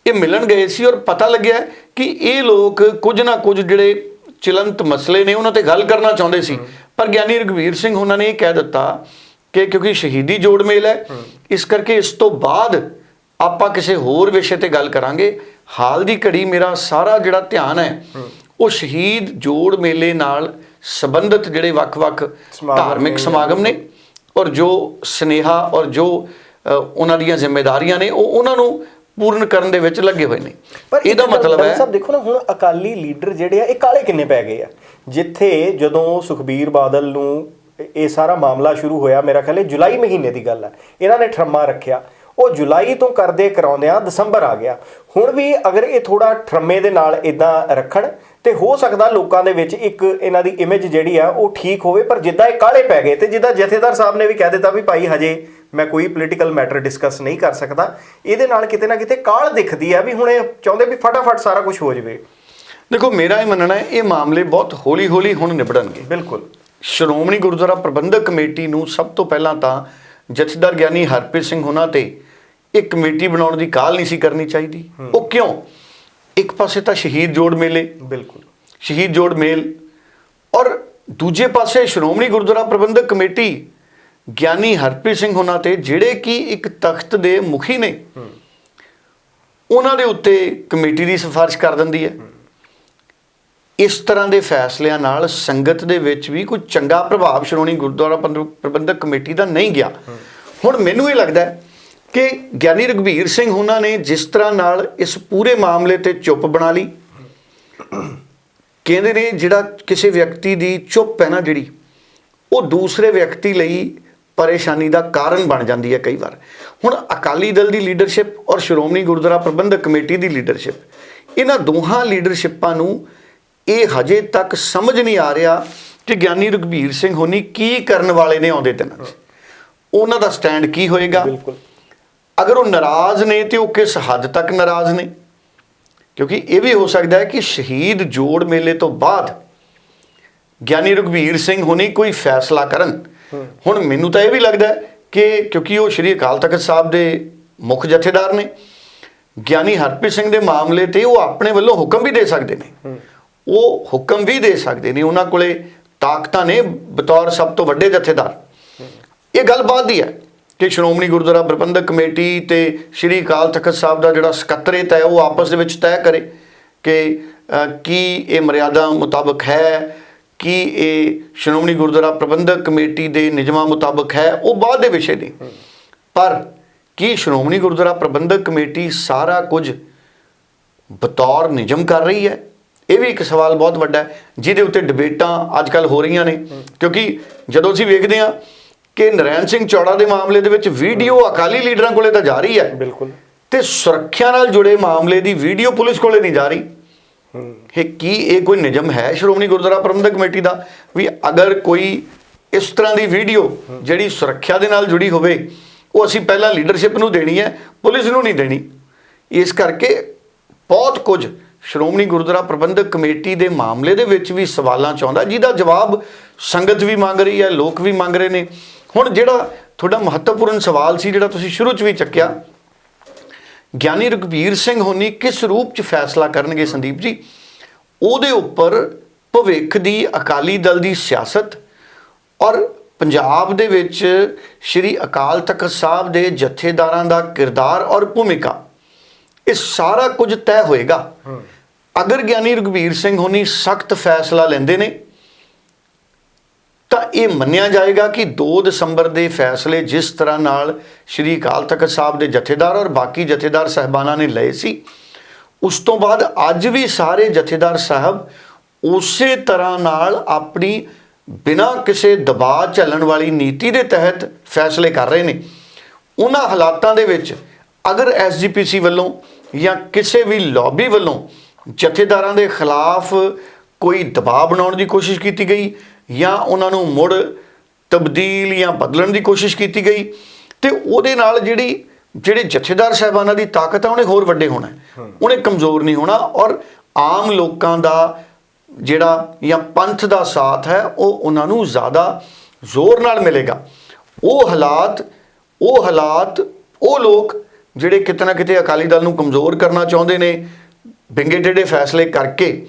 ਇਹ ਮਿਲਣ ਗਏ ਸੀ ਔਰ ਪਤਾ ਲੱਗਿਆ ਕਿ ਇਹ ਲੋਕ ਕੁਝ ਨਾ ਕੁਝ ਜਿਹੜੇ ਚਲੰਤ ਮਸਲੇ ਨੇ ਉਹਨਾਂ ਤੇ ਗੱਲ ਕਰਨਾ ਚਾਹੁੰਦੇ ਸੀ। ਪਰ ਗਿਆਨੀ ਰਘਵੀਰ ਸਿੰਘ ਉਹਨਾਂ ਨੇ ਇਹ ਕਹਿ ਦਿੱਤਾ ਕਿ ਕਿਉਂਕਿ ਸ਼ਹੀਦੀ ਜੋੜ ਮੇਲ ਹੈ ਇਸ ਕਰਕੇ ਇਸ ਤੋਂ ਬਾਅਦ ਆਪਾਂ ਕਿਸੇ ਹੋਰ ਵਿਸ਼ੇ ਤੇ ਗੱਲ ਕਰਾਂਗੇ। ਹਾਲ ਦੀ ਘੜੀ ਮੇਰਾ ਸਾਰਾ ਜਿਹੜਾ ਧਿਆਨ ਹੈ ਉਹ ਸ਼ਹੀਦ ਜੋੜ ਮੇਲੇ ਨਾਲ ਸੰਬੰਧਿਤ ਜਿਹੜੇ ਵੱਖ-ਵੱਖ ਧਾਰਮਿਕ। ਸਮਾਗਮ ਨੇ। ਔਰ ਜੋ ਸਨੇਹਾ ਔਰ ਜੋ ਉਹਨਾਂ ਦੀਆਂ ਜ਼ਿੰਮੇਵਾਰੀਆਂ ਨੇ ਉਹ ਉਹਨਾਂ ਨੂੰ ਪੂਰਨ ਕਰਨ ਦੇ ਵਿੱਚ ਲੱਗੇ ਹੋਏ ਨੇ। ਪਰ ਇਹਦਾ ਮਤਲਬ ਹੈ ਸਾਹਿਬ ਦੇਖੋ ਨਾ ਹੁਣ ਅਕਾਲੀ ਲੀਡਰ ਜਿਹੜੇ ਆ ਇਹ ਕਾਲੇ ਕਿੰਨੇ ਪੈ ਗਏ ਆ? ਜਿੱਥੇ ਜਦੋਂ ਸੁਖਬੀਰ ਬਾਦਲ ਨੂੰ ਇਹ ਸਾਰਾ ਮਾਮਲਾ ਸ਼ੁਰੂ ਹੋਇਆ ਮੇਰਾ ਖਿਆਲ ਹੈ ਜੁਲਾਈ ਮਹੀਨੇ ਦੀ ਗੱਲ ਹੈ ਇਹਨਾਂ ਨੇ ਠਰਮਾ ਰੱਖਿਆ। ਉਹ ਜੁਲਾਈ ਤੋਂ ਕਰਦੇ ਕਰਾਉਂਦਿਆਂ ਦਸੰਬਰ ਆ ਗਿਆ। ਹੁਣ ਵੀ ਅਗਰ ਇਹ ਥੋੜਾ ਠਰਮੇ ਦੇ ਨਾਲ ਇਦਾਂ ਰੱਖਣ ਤੇ ਹੋ ਸਕਦਾ ਲੋਕਾਂ ਦੇ ਵਿੱਚ ਇੱਕ ਇਹਨਾਂ ਦੀ ਇਮੇਜ ਜਿਹੜੀ ਆ ਉਹ ਠੀਕ ਹੋਵੇ ਪਰ ਜਿੱਦਾਂ ਇਹ ਕਾਲੇ ਪੈ ਗਏ ਤੇ ਜਿੱਦਾਂ ਜਥੇਦਾਰ ਸਾਹਿਬ ਨੇ ਵੀ ਕਹਿ ਦਿੱਤਾ ਵੀ ਭਾਈ ਹਜੇ ਮੈਂ ਕੋਈ ਪੋਲੀਟੀਕਲ ਮੈਟਰ ਡਿਸਕਸ ਨਹੀਂ ਕਰ ਸਕਦਾ ਇਹਦੇ ਨਾਲ ਕਿਤੇ ਨਾ ਕਿਤੇ ਕਾਲ ਦਿਖਦੀ ਆ ਵੀ ਹੁਣ ਇਹ ਚਾਹੁੰਦੇ ਵੀ ਫਟਾਫਟ ਸਾਰਾ ਕੁਝ ਹੋ ਜਾਵੇ। ਦੇਖੋ ਮੇਰਾ ਇਹ ਮੰਨਣਾ ਹੈ ਇਹ ਮਾਮਲੇ ਬਹੁਤ ਹੌਲੀ-ਹੌਲੀ ਹੁਣ ਨਿਬੜਨਗੇ। ਬਿਲਕੁਲ। ਸ਼੍ਰੋਮਣੀ ਗੁਰਦੁਆਰਾ ਪ੍ਰਬੰਧਕ ਕਮੇਟੀ ਨੂੰ ਸਭ ਤੋਂ ਪਹਿਲਾਂ ਤਾਂ ਜਥੇਦਾਰ ਗਿਆਨੀ ਹਰਪ੍ਰੀਤ ਸਿੰਘ ਉਹਨਾਂ ਤੇ ਇੱਕ ਕਮੇਟੀ ਬਣਾਉਣ ਦੀ ਕਾਲ ਨਹੀਂ ਸੀ ਕਰਨੀ ਚਾਹੀਦੀ। ਉਹ ਕਿਉਂ? ਇੱਕ ਪਾਸੇ ਤਾਂ ਸ਼ਹੀਦ ਜੋੜ ਮੇਲੇ ਬਿਲਕੁਲ। ਸ਼ਹੀਦ ਜੋੜ ਮੇਲ ਔਰ ਦੂਜੇ ਪਾਸੇ ਸ਼੍ਰੋਮਣੀ ਗੁਰਦੁਆਰਾ ਪ੍ਰਬੰਧਕ ਕਮੇਟੀ ਗਿਆਨੀ ਹਰਪ੍ਰੀਤ ਸਿੰਘ ਉਹਨਾਂ ਤੇ ਜਿਹੜੇ ਕਿ ਇੱਕ ਤਖਤ ਦੇ ਮੁਖੀ ਨੇ ਉਹਨਾਂ ਦੇ ਉੱਤੇ ਕਮੇਟੀ ਦੀ ਸਿਫਾਰਿਸ਼ ਕਰ ਦਿੰਦੀ ਹੈ। ਇਸ ਤਰ੍ਹਾਂ ਦੇ ਫੈਸਲਿਆਂ ਨਾਲ ਸੰਗਤ ਦੇ ਵਿੱਚ ਵੀ ਕੋਈ ਚੰਗਾ ਪ੍ਰਭਾਵ ਸ਼੍ਰੋਮਣੀ ਗੁਰਦੁਆਰਾ ਪ੍ਰਬੰਧ- ਪ੍ਰਬੰਧਕ ਕਮੇਟੀ ਦਾ ਨਹੀਂ ਗਿਆ। ਹੁਣ ਮੈਨੂੰ ਇਹ ਲੱਗਦਾ ਹੈ ਕਿ ਗਿਆਨੀ ਰਘਬੀਰ ਸਿੰਘ ਉਹਨਾਂ ਨੇ ਜਿਸ ਤਰ੍ਹਾਂ ਨਾਲ ਇਸ ਪੂਰੇ ਮਾਮਲੇ ਤੇ ਚੁੱਪ ਬਣਾ ਲਈ, ਕਹਿੰਦੇ ਨੇ ਜਿਹੜਾ ਕਿਸੇ ਵਿਅਕਤੀ ਦੀ ਚੁੱਪ ਹੈ ਨਾ ਜਿਹੜੀ, ਉਹ ਦੂਸਰੇ ਵਿਅਕਤੀ ਲਈ ਪਰੇਸ਼ਾਨੀ ਦਾ ਕਾਰਨ ਬਣ ਜਾਂਦੀ ਹੈ ਕਈ ਵਾਰ। ਹੁਣ ਅਕਾਲੀ ਦਲ ਦੀ ਲੀਡਰਸ਼ਿਪ ਔਰ ਸ਼੍ਰੋਮਣੀ ਗੁਰਦੁਆਰਾ ਪ੍ਰਬੰਧਕ ਕਮੇਟੀ ਦੀ ਲੀਡਰਸ਼ਿਪ ਇਹਨਾਂ ਦੋਹਾਂ ਲੀਡਰਸ਼ਿਪਾਂ ਨੂੰ ਇਹ ਹਜੇ ਤੱਕ ਸਮਝ ਨਹੀਂ ਆ ਰਿਹਾ ਕਿ ਗਿਆਨੀ ਰਘਬੀਰ ਸਿੰਘ ਹੋਣੀ ਕੀ ਕਰਨ ਵਾਲੇ ਨੇ ਆਉਂਦੇ ਦਿਨਾਂ 'ਚ। ਉਹਨਾਂ ਦਾ ਸਟੈਂਡ ਕੀ ਹੋਏਗਾ? ਬਿਲਕੁਲ। ਅਗਰ ਉਹ ਨਾਰਾਜ਼ ਨੇ ਤੇ ਉਹ ਕਿਸ ਹੱਦ ਤੱਕ ਨਾਰਾਜ਼ ਨੇ? ਕਿਉਂਕਿ ਇਹ ਵੀ ਹੋ ਸਕਦਾ ਹੈ ਕਿ ਸ਼ਹੀਦ ਜੋੜ ਮੇਲੇ ਤੋਂ ਬਾਅਦ ਗਿਆਨੀ ਰਘਬੀਰ ਸਿੰਘ ਹੁਣੀ ਕੋਈ ਫੈਸਲਾ ਕਰਨ। ਹੁਣ ਮੈਨੂੰ ਤਾਂ ਇਹ ਵੀ ਲੱਗਦਾ ਕਿ ਕਿਉਂਕਿ ਉਹ ਸ਼੍ਰੀ ਅਕਾਲ ਤਖਤ ਸਾਹਿਬ ਦੇ ਮੁੱਖ ਜਥੇਦਾਰ ਨੇ ਗਿਆਨੀ ਹਰਪ੍ਰੀਤ ਸਿੰਘ ਦੇ ਮਾਮਲੇ ਤੇ ਉਹ ਆਪਣੇ ਵੱਲੋਂ ਹੁਕਮ ਵੀ ਦੇ ਸਕਦੇ ਨੇ। ਉਹ ਹੁਕਮ ਵੀ ਦੇ ਸਕਦੇ ਨੇ। ਉਹਨਾਂ ਕੋਲੇ ਤਾਕਤਾਂ ਨੇ ਬਤੌਰ ਸਭ ਤੋਂ ਵੱਡੇ ਜਥੇਦਾਰ। ਇਹ ਗੱਲ ਬਾਤ ਦੀ ਹੈ। ਕਿ ਸ਼੍ਰੋਮਣੀ ਗੁਰਦੁਆਰਾ ਪ੍ਰਬੰਧਕ ਕਮੇਟੀ ਤੇ ਸ਼੍ਰੀ ਅਕਾਲ ਤਖਤ ਸਾਹਿਬ ਦਾ ਜਿਹੜਾ ਸਕੱਤਰੇਤ ਹੈ, ਉਹ ਆਪਸ ਦੇ ਵਿੱਚ ਤੈਅ ਕਰੇ ਕਿ ਕੀ ਇਹ ਮਰਿਆਦਾ ਮੁਤਾਬਕ ਹੈ, ਕੀ ਇਹ ਸ਼੍ਰੋਮਣੀ ਗੁਰਦੁਆਰਾ ਪ੍ਰਬੰਧਕ ਕਮੇਟੀ ਦੇ ਨਿਯਮਾਂ ਮੁਤਾਬਕ ਹੈ, ਉਹ ਬਾਅਦ ਦੇ ਵਿਸ਼ੇ ਨੇ। ਪਰ ਕੀ ਸ਼੍ਰੋਮਣੀ ਗੁਰਦੁਆਰਾ ਪ੍ਰਬੰਧਕ ਕਮੇਟੀ ਸਾਰਾ ਕੁਝ ਬਤੌਰ ਨਿਯਮ ਕਰ ਰਹੀ ਹੈ? ਇਹ ਵੀ ਇੱਕ ਸਵਾਲ ਬਹੁਤ ਵੱਡਾ ਹੈ, ਜਿਹਦੇ ਉੱਤੇ ਡਿਬੇਟਾਂ ਅੱਜ ਕੱਲ ਹੋ ਰਹੀਆਂ ਨੇ। ਕਿਉਂਕਿ ਜਦੋਂ ਅਸੀਂ ਵੇਖਦੇ ਹਾਂ ਕਿ ਨਰੈਣ ਸਿੰਘ ਚੌੜਾ ਦੇ ਮਾਮਲੇ ਦੇ ਵਿੱਚ ਵੀਡੀਓ ਅਕਾਲੀ ਲੀਡਰਾਂ ਕੋਲੇ ਤਾਂ ਜਾ ਰਹੀ ਹੈ। ਬਿਲਕੁਲ। ਤੇ ਸੁਰੱਖਿਆ ਨਾਲ ਜੁੜੇ ਮਾਮਲੇ ਦੀ ਵੀਡੀਓ ਪੁਲਿਸ ਕੋਲੇ ਨਹੀਂ ਜਾ ਰਹੀ। ਇਹ ਕੀ ਇਹ ਕੋਈ ਨਿਯਮ ਹੈ ਸ਼੍ਰੋਮਣੀ ਗੁਰਦੁਆਰਾ ਪ੍ਰਬੰਧਕ ਕਮੇਟੀ ਦਾ? ਵੀ ਅਗਰ ਕੋਈ ਇਸ ਤਰ੍ਹਾਂ ਦੀ ਵੀਡੀਓ ਜਿਹੜੀ ਸੁਰੱਖਿਆ ਦੇ ਨਾਲ ਜੁੜੀ ਹੋਵੇ ਉਹ ਅਸੀਂ ਪਹਿਲਾਂ ਲੀਡਰਸ਼ਿਪ ਨੂੰ ਦੇਣੀ ਹੈ ਪੁਲਿਸ ਨੂੰ ਨਹੀਂ ਦੇਣੀ। ਇਸ ਕਰਕੇ ਬਹੁਤ ਕੁਝ ਸ਼੍ਰੋਮਣੀ ਗੁਰਦੁਆਰਾ ਪ੍ਰਬੰਧਕ ਕਮੇਟੀ ਦੇ ਮਾਮਲੇ ਦੇ ਵਿੱਚ ਵੀ ਸਵਾਲਾਂ ਚਾਹੁੰਦਾ ਜਿਹਦਾ ਜਵਾਬ ਸੰਗਤ ਵੀ ਮੰਗ ਰਹੀ ਹੈ ਲੋਕ ਵੀ ਮੰਗ ਰਹੇ ਨੇ। ਹੁਣ ਜਿਹੜਾ ਤੁਹਾਡਾ ਮਹੱਤਵਪੂਰਨ ਸਵਾਲ ਸੀ ਜਿਹੜਾ ਤੁਸੀਂ ਸ਼ੁਰੂ 'ਚ ਵੀ ਚੱਕਿਆ ਗਿਆਨੀ ਰਘਬੀਰ ਸਿੰਘ ਹੋਣੀ ਕਿਸ ਰੂਪ ਚ ਫੈਸਲਾ ਕਰਨਗੇ ਸੰਦੀਪ ਜੀ? ਉਹਦੇ ਉੱਪਰ ਭਵਿੱਖ ਦੀ ਅਕਾਲੀ ਦਲ ਦੀ ਸਿਆਸਤ ਔਰ ਪੰਜਾਬ ਦੇ ਵਿੱਚ ਸ੍ਰੀ ਅਕਾਲ ਤਖਤ ਸਾਹਿਬ ਦੇ ਜਥੇਦਾਰਾਂ ਦਾ ਕਿਰਦਾਰ ਔਰ ਭੂਮਿਕਾ ਇਹ ਸਾਰਾ ਕੁਝ ਤੈਅ ਹੋਏਗਾ। ਅਗਰ ਗਿਆਨੀ ਰਘਬੀਰ ਸਿੰਘ ਹੋਣੀ ਸਖਤ ਫੈਸਲਾ ਲੈਂਦੇ ਨੇ ਤਾਂ ਇਹ ਮੰਨਿਆ ਜਾਏਗਾ ਕਿ 2 ਦਸੰਬਰ ਦੇ ਫੈਸਲੇ ਜਿਸ ਤਰ੍ਹਾਂ ਨਾਲ ਸ੍ਰੀ ਅਕਾਲ ਤਖਤ ਸਾਹਿਬ ਦੇ ਜਥੇਦਾਰ ਔਰ ਬਾਕੀ ਜਥੇਦਾਰ ਸਹਿਬਾਨਾਂ ਨੇ ਲਏ ਸੀ, ਉਸ ਤੋਂ ਬਾਅਦ ਅੱਜ ਵੀ ਸਾਰੇ ਜਥੇਦਾਰ ਸਾਹਿਬ ਉਸੇ ਤਰ੍ਹਾਂ ਨਾਲ ਆਪਣੀ ਬਿਨਾਂ ਕਿਸੇ ਦਬਾਅ ਝੱਲਣ ਵਾਲੀ ਨੀਤੀ ਦੇ ਤਹਿਤ ਫੈਸਲੇ ਕਰ ਰਹੇ ਨੇ। ਉਹਨਾਂ ਹਾਲਾਤਾਂ ਦੇ ਵਿੱਚ ਅਗਰ ਐਸਜੀਪੀਸੀ ਵੱਲੋਂ ਜਾਂ ਕਿਸੇ ਵੀ ਲੌਬੀ ਵੱਲੋਂ ਜਥੇਦਾਰਾਂ ਦੇ ਖਿਲਾਫ ਕੋਈ ਦਬਾਅ ਬਣਾਉਣ ਦੀ ਕੋਸ਼ਿਸ਼ ਕੀਤੀ ਗਈ ਜਾਂ ਉਹਨਾਂ ਨੂੰ ਮੁੜ ਤਬਦੀਲ ਜਾਂ ਬਦਲਣ ਦੀ ਕੋਸ਼ਿਸ਼ ਕੀਤੀ ਗਈ ਤੇ ਉਹਦੇ ਨਾਲ ਜਿਹੜੀ ਜਿਹੜੇ ਜਥੇਦਾਰ ਸਾਹਿਬਾਨਾਂ ਦੀ ਤਾਕਤ ਆ ਉਹਨੇ ਹੋਰ ਵੱਡੇ ਹੋਣਾ ਹੈ। ਉਹਨੇ ਕਮਜ਼ੋਰ ਨਹੀਂ ਹੋਣਾ ਔਰ ਆਮ ਲੋਕਾਂ ਦਾ ਜਿਹੜਾ ਜਾਂ ਪੰਥ ਦਾ ਸਾਥ ਹੈ ਉਹ ਉਹਨਾਂ ਨੂੰ ਜ਼ਿਆਦਾ ਜ਼ੋਰ ਨਾਲ ਮਿਲੇਗਾ। ਉਹ ਹਾਲਾਤ ਉਹ ਹਾਲਾਤ ਉਹ ਲੋਕ ਜਿਹੜੇ ਕਿਤੇ ਨਾ ਕਿਤੇ ਅਕਾਲੀ ਦਲ ਨੂੰ ਕਮਜ਼ੋਰ ਕਰਨਾ ਚਾਹੁੰਦੇ ਨੇ ਬਿੰਗੇ ਟੇਢੇ ਫੈਸਲੇ ਕਰਕੇ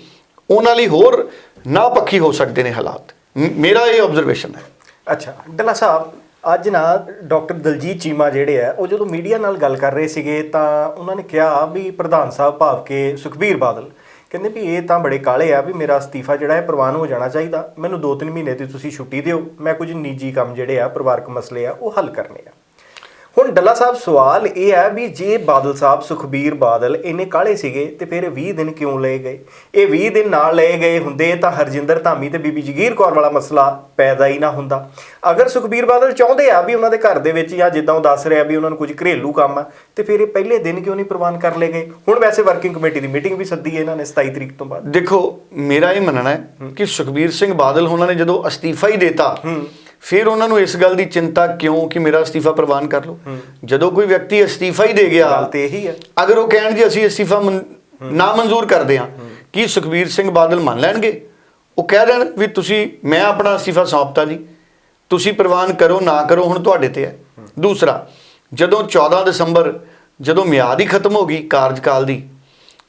ਉਹਨਾਂ ਲਈ ਹੋਰ ਨਾ ਪੱਖੀ ਹੋ ਸਕਦੇ ਨੇ ਹਾਲਾਤ। ਮੇਰਾ ਇਹ ਆਬਜ਼ਰਵੇਸ਼ਨ ਹੈ। ਅੱਛਾ, ਡੱਲਾ ਸਾਹਿਬ, ਅੱਜ ਨਾ ਡਾਕਟਰ ਦਲਜੀਤ ਚੀਮਾ ਜਿਹੜੇ ਆ, ਉਹ ਜਦੋਂ ਮੀਡੀਆ ਨਾਲ ਗੱਲ ਕਰ ਰਹੇ ਸੀਗੇ, ਤਾਂ ਉਹਨਾਂ ਨੇ ਕਿਹਾ ਵੀ ਪ੍ਰਧਾਨ ਸਾਹਿਬ ਭਾਵ ਕੇ ਸੁਖਬੀਰ ਬਾਦਲ ਕਹਿੰਦੇ ਵੀ ਇਹ ਤਾਂ ਬੜੇ ਕਾਲੇ ਆ ਵੀ ਮੇਰਾ ਅਸਤੀਫਾ ਜਿਹੜਾ ਹੈ ਪ੍ਰਵਾਨ ਹੋ ਜਾਣਾ ਚਾਹੀਦਾ। ਮੈਨੂੰ 2-3 ਮਹੀਨੇ ਦੀ ਤੁਸੀਂ ਛੁੱਟੀ ਦਿਓ, ਮੈਂ ਕੁਝ ਨਿੱਜੀ ਕੰਮ ਜਿਹੜੇ ਆ, ਪਰਿਵਾਰਕ ਮਸਲੇ ਆ, ਉਹ ਹੱਲ ਕਰਨੇ ਆ। ਹੁਣ ਡੱਲਾ ਸਾਹਿਬ ਸਵਾਲ ਇਹ ਹੈ ਵੀ ਜੇ ਬਾਦਲ ਸਾਹਿਬ ਸੁਖਬੀਰ ਬਾਦਲ ਇੰਨੇ ਕਾਲੇ ਸੀਗੇ ਤੇ ਫਿਰ 20 ਦਿਨ ਕਿਉਂ ਲਏ ਗਏ? ਇਹ 20 ਦਿਨ ਨਾਲ ਲਏ ਗਏ ਹੁੰਦੇ ਤਾਂ ਹਰਜਿੰਦਰ ਧਾਮੀ ਤੇ ਬੀਬੀ ਜਗੀਰ ਕੌਰ ਵਾਲਾ ਮਸਲਾ ਪੈਦਾ ਹੀ ਨਾ ਹੁੰਦਾ। ਅਗਰ ਸੁਖਬੀਰ ਬਾਦਲ ਚਾਹੁੰਦੇ ਆ ਵੀ ਉਹਨਾਂ ਦੇ ਘਰ ਦੇ ਵਿੱਚ ਜਾਂ ਜਿੱਦਾਂ ਉਹ ਦੱਸ ਰਿਹਾ ਵੀ ਉਹਨਾਂ ਨੂੰ ਕੁਝ ਘਰੇਲੂ ਕੰਮ ਆ ਤੇ ਫਿਰ ਇਹ ਪਹਿਲੇ ਦਿਨ ਕਿਉਂ ਨਹੀਂ ਪ੍ਰਵਾਨ ਕਰ ਲਏ ਗਏ? ਹੁਣ ਵੈਸੇ ਵਰਕਿੰਗ ਕਮੇਟੀ ਦੀ ਮੀਟਿੰਗ ਵੀ ਸੱਦੀ ਹੈ ਇਹਨਾਂ ਨੇ 27 ਤਰੀਕ ਤੋਂ ਬਾਅਦ। ਦੇਖੋ ਮੇਰਾ ਇਹ ਮੰਨਣਾ ਹੈ ਕਿ ਸੁਖਬੀਰ ਸਿੰਘ ਬਾਦਲ ਉਹਨਾਂ ਨੇ ਜਦੋਂ ਅਸਤੀਫਾ ਹੀ ਦਿੱਤਾ ਫਿਰ ਉਹਨਾਂ ਨੂੰ ਇਸ ਗੱਲ ਦੀ ਚਿੰਤਾ ਕਿਉਂ ਕਿ ਮੇਰਾ ਅਸਤੀਫਾ ਪ੍ਰਵਾਨ ਕਰ ਲਓ? ਜਦੋਂ ਕੋਈ ਵਿਅਕਤੀ ਅਸਤੀਫਾ ਹੀ ਦੇ ਗਿਆ ਗੱਲ ਤੇ ਇਹੀ ਹੈ ਅਗਰ ਉਹ ਕਹਿਣ ਜੀ ਅਸੀਂ ਅਸਤੀਫਾ ਨਾ ਮਨਜ਼ੂਰ ਕਰਦੇ ਹਾਂ ਕੀ ਸੁਖਬੀਰ ਸਿੰਘ ਬਾਦਲ ਮੰਨ ਲੈਣਗੇ? ਉਹ ਕਹਿ ਦੇਣ ਵੀ ਤੁਸੀਂ ਮੈਂ ਆਪਣਾ ਅਸਤੀਫਾ ਸੌਂਪਤਾ ਜੀ। ਤੁਸੀਂ ਪ੍ਰਵਾਨ ਕਰੋ ਨਾ ਕਰੋ ਹੁਣ ਤੁਹਾਡੇ ਤੇ ਹੈ। ਦੂਸਰਾ ਜਦੋਂ 14 ਦਸੰਬਰ ਜਦੋਂ ਮਿਆਦ ਹੀ ਖਤਮ ਹੋ ਗਈ ਕਾਰਜਕਾਲ ਦੀ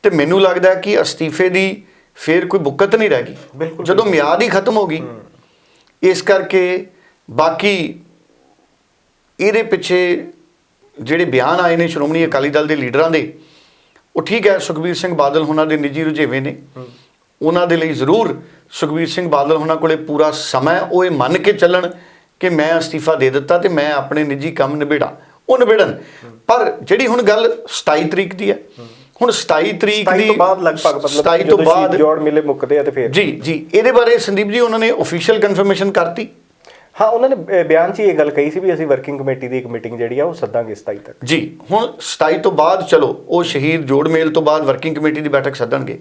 ਤੇ ਮੈਨੂੰ ਲੱਗਦਾ ਕਿ ਅਸਤੀਫੇ ਦੀ ਫੇਰ ਕੋਈ ਬੁੱਕਤ ਨਹੀਂ ਰਹਿ ਗਈ। ਜਦੋਂ ਮਿਆਦ ਹੀ ਖਤਮ ਹੋ ਗਈ ਇਸ ਕਰਕੇ ਬਾਕੀ ਇਹਦੇ ਪਿੱਛੇ ਜਿਹੜੇ ਬਿਆਨ ਆਏ ਨੇ ਸ਼੍ਰੋਮਣੀ ਅਕਾਲੀ ਦਲ ਦੇ ਲੀਡਰਾਂ ਦੇ ਉਹ ਠੀਕ ਹੈ ਸੁਖਬੀਰ ਸਿੰਘ ਬਾਦਲ ਉਹਨਾਂ ਦੇ ਨਿੱਜੀ ਰੁਝੇਵੇਂ ਨੇ। ਉਹਨਾਂ ਦੇ ਲਈ ਜ਼ਰੂਰ ਸੁਖਬੀਰ ਸਿੰਘ ਬਾਦਲ ਉਹਨਾਂ ਕੋਲੇ ਪੂਰਾ ਸਮਾਂ ਉਹ ਇਹ ਮੰਨ ਕੇ ਚੱਲਣ ਕਿ ਮੈਂ ਅਸਤੀਫਾ ਦੇ ਦਿੱਤਾ ਤੇ ਮੈਂ ਆਪਣੇ ਨਿੱਜੀ ਕੰਮ ਨਿਬੇੜਾ। ਉਹ ਨਿਬੇੜਨ। ਪਰ ਜਿਹੜੀ ਹੁਣ ਗੱਲ 27 ਤਰੀਕ ਦੀ ਹੈ ਹੁਣ 27 ਤਰੀਕ 27 ਦੀ ਤੋਂ ਬਾਅਦ ਲਗਭਗ ਮਤਲਬ 27 ਤੋਂ ਬਾਅਦ ਜੋੜ ਮੇਲੇ ਮੁੱਕਦੇ ਆ ਤੇ ਫਿਰ। ਜੀ ਜੀ। ਇਹਦੇ ਬਾਰੇ ਸੰਦੀਪ ਜੀ ਉਹਨਾਂ ਨੇ ਅਫੀਸ਼ੀਅਲ ਕਨਫਰਮੇਸ਼ਨ ਕਰਤੀ। ਹਾਂ ਉਹਨਾਂ ਨੇ ਬਿਆਨ 'ਚ ਇਹ ਗੱਲ ਕਹੀ ਸੀ ਵੀ ਅਸੀਂ ਵਰਕਿੰਗ ਕਮੇਟੀ ਦੀ ਇੱਕ ਮੀਟਿੰਗ ਜਿਹੜੀ ਆ ਉਹ ਸੱਦਾਂਗੇ 27 ਤੱਕ। ਜੀ ਹੁਣ 27 ਤੋਂ ਬਾਅਦ ਚਲੋ ਉਹ ਸ਼ਹੀਦ ਜੋੜ ਮੇਲ ਤੋਂ ਬਾਅਦ ਵਰਕਿੰਗ ਕਮੇਟੀ ਦੀ ਬੈਠਕ ਸੱਦਣਗੇ।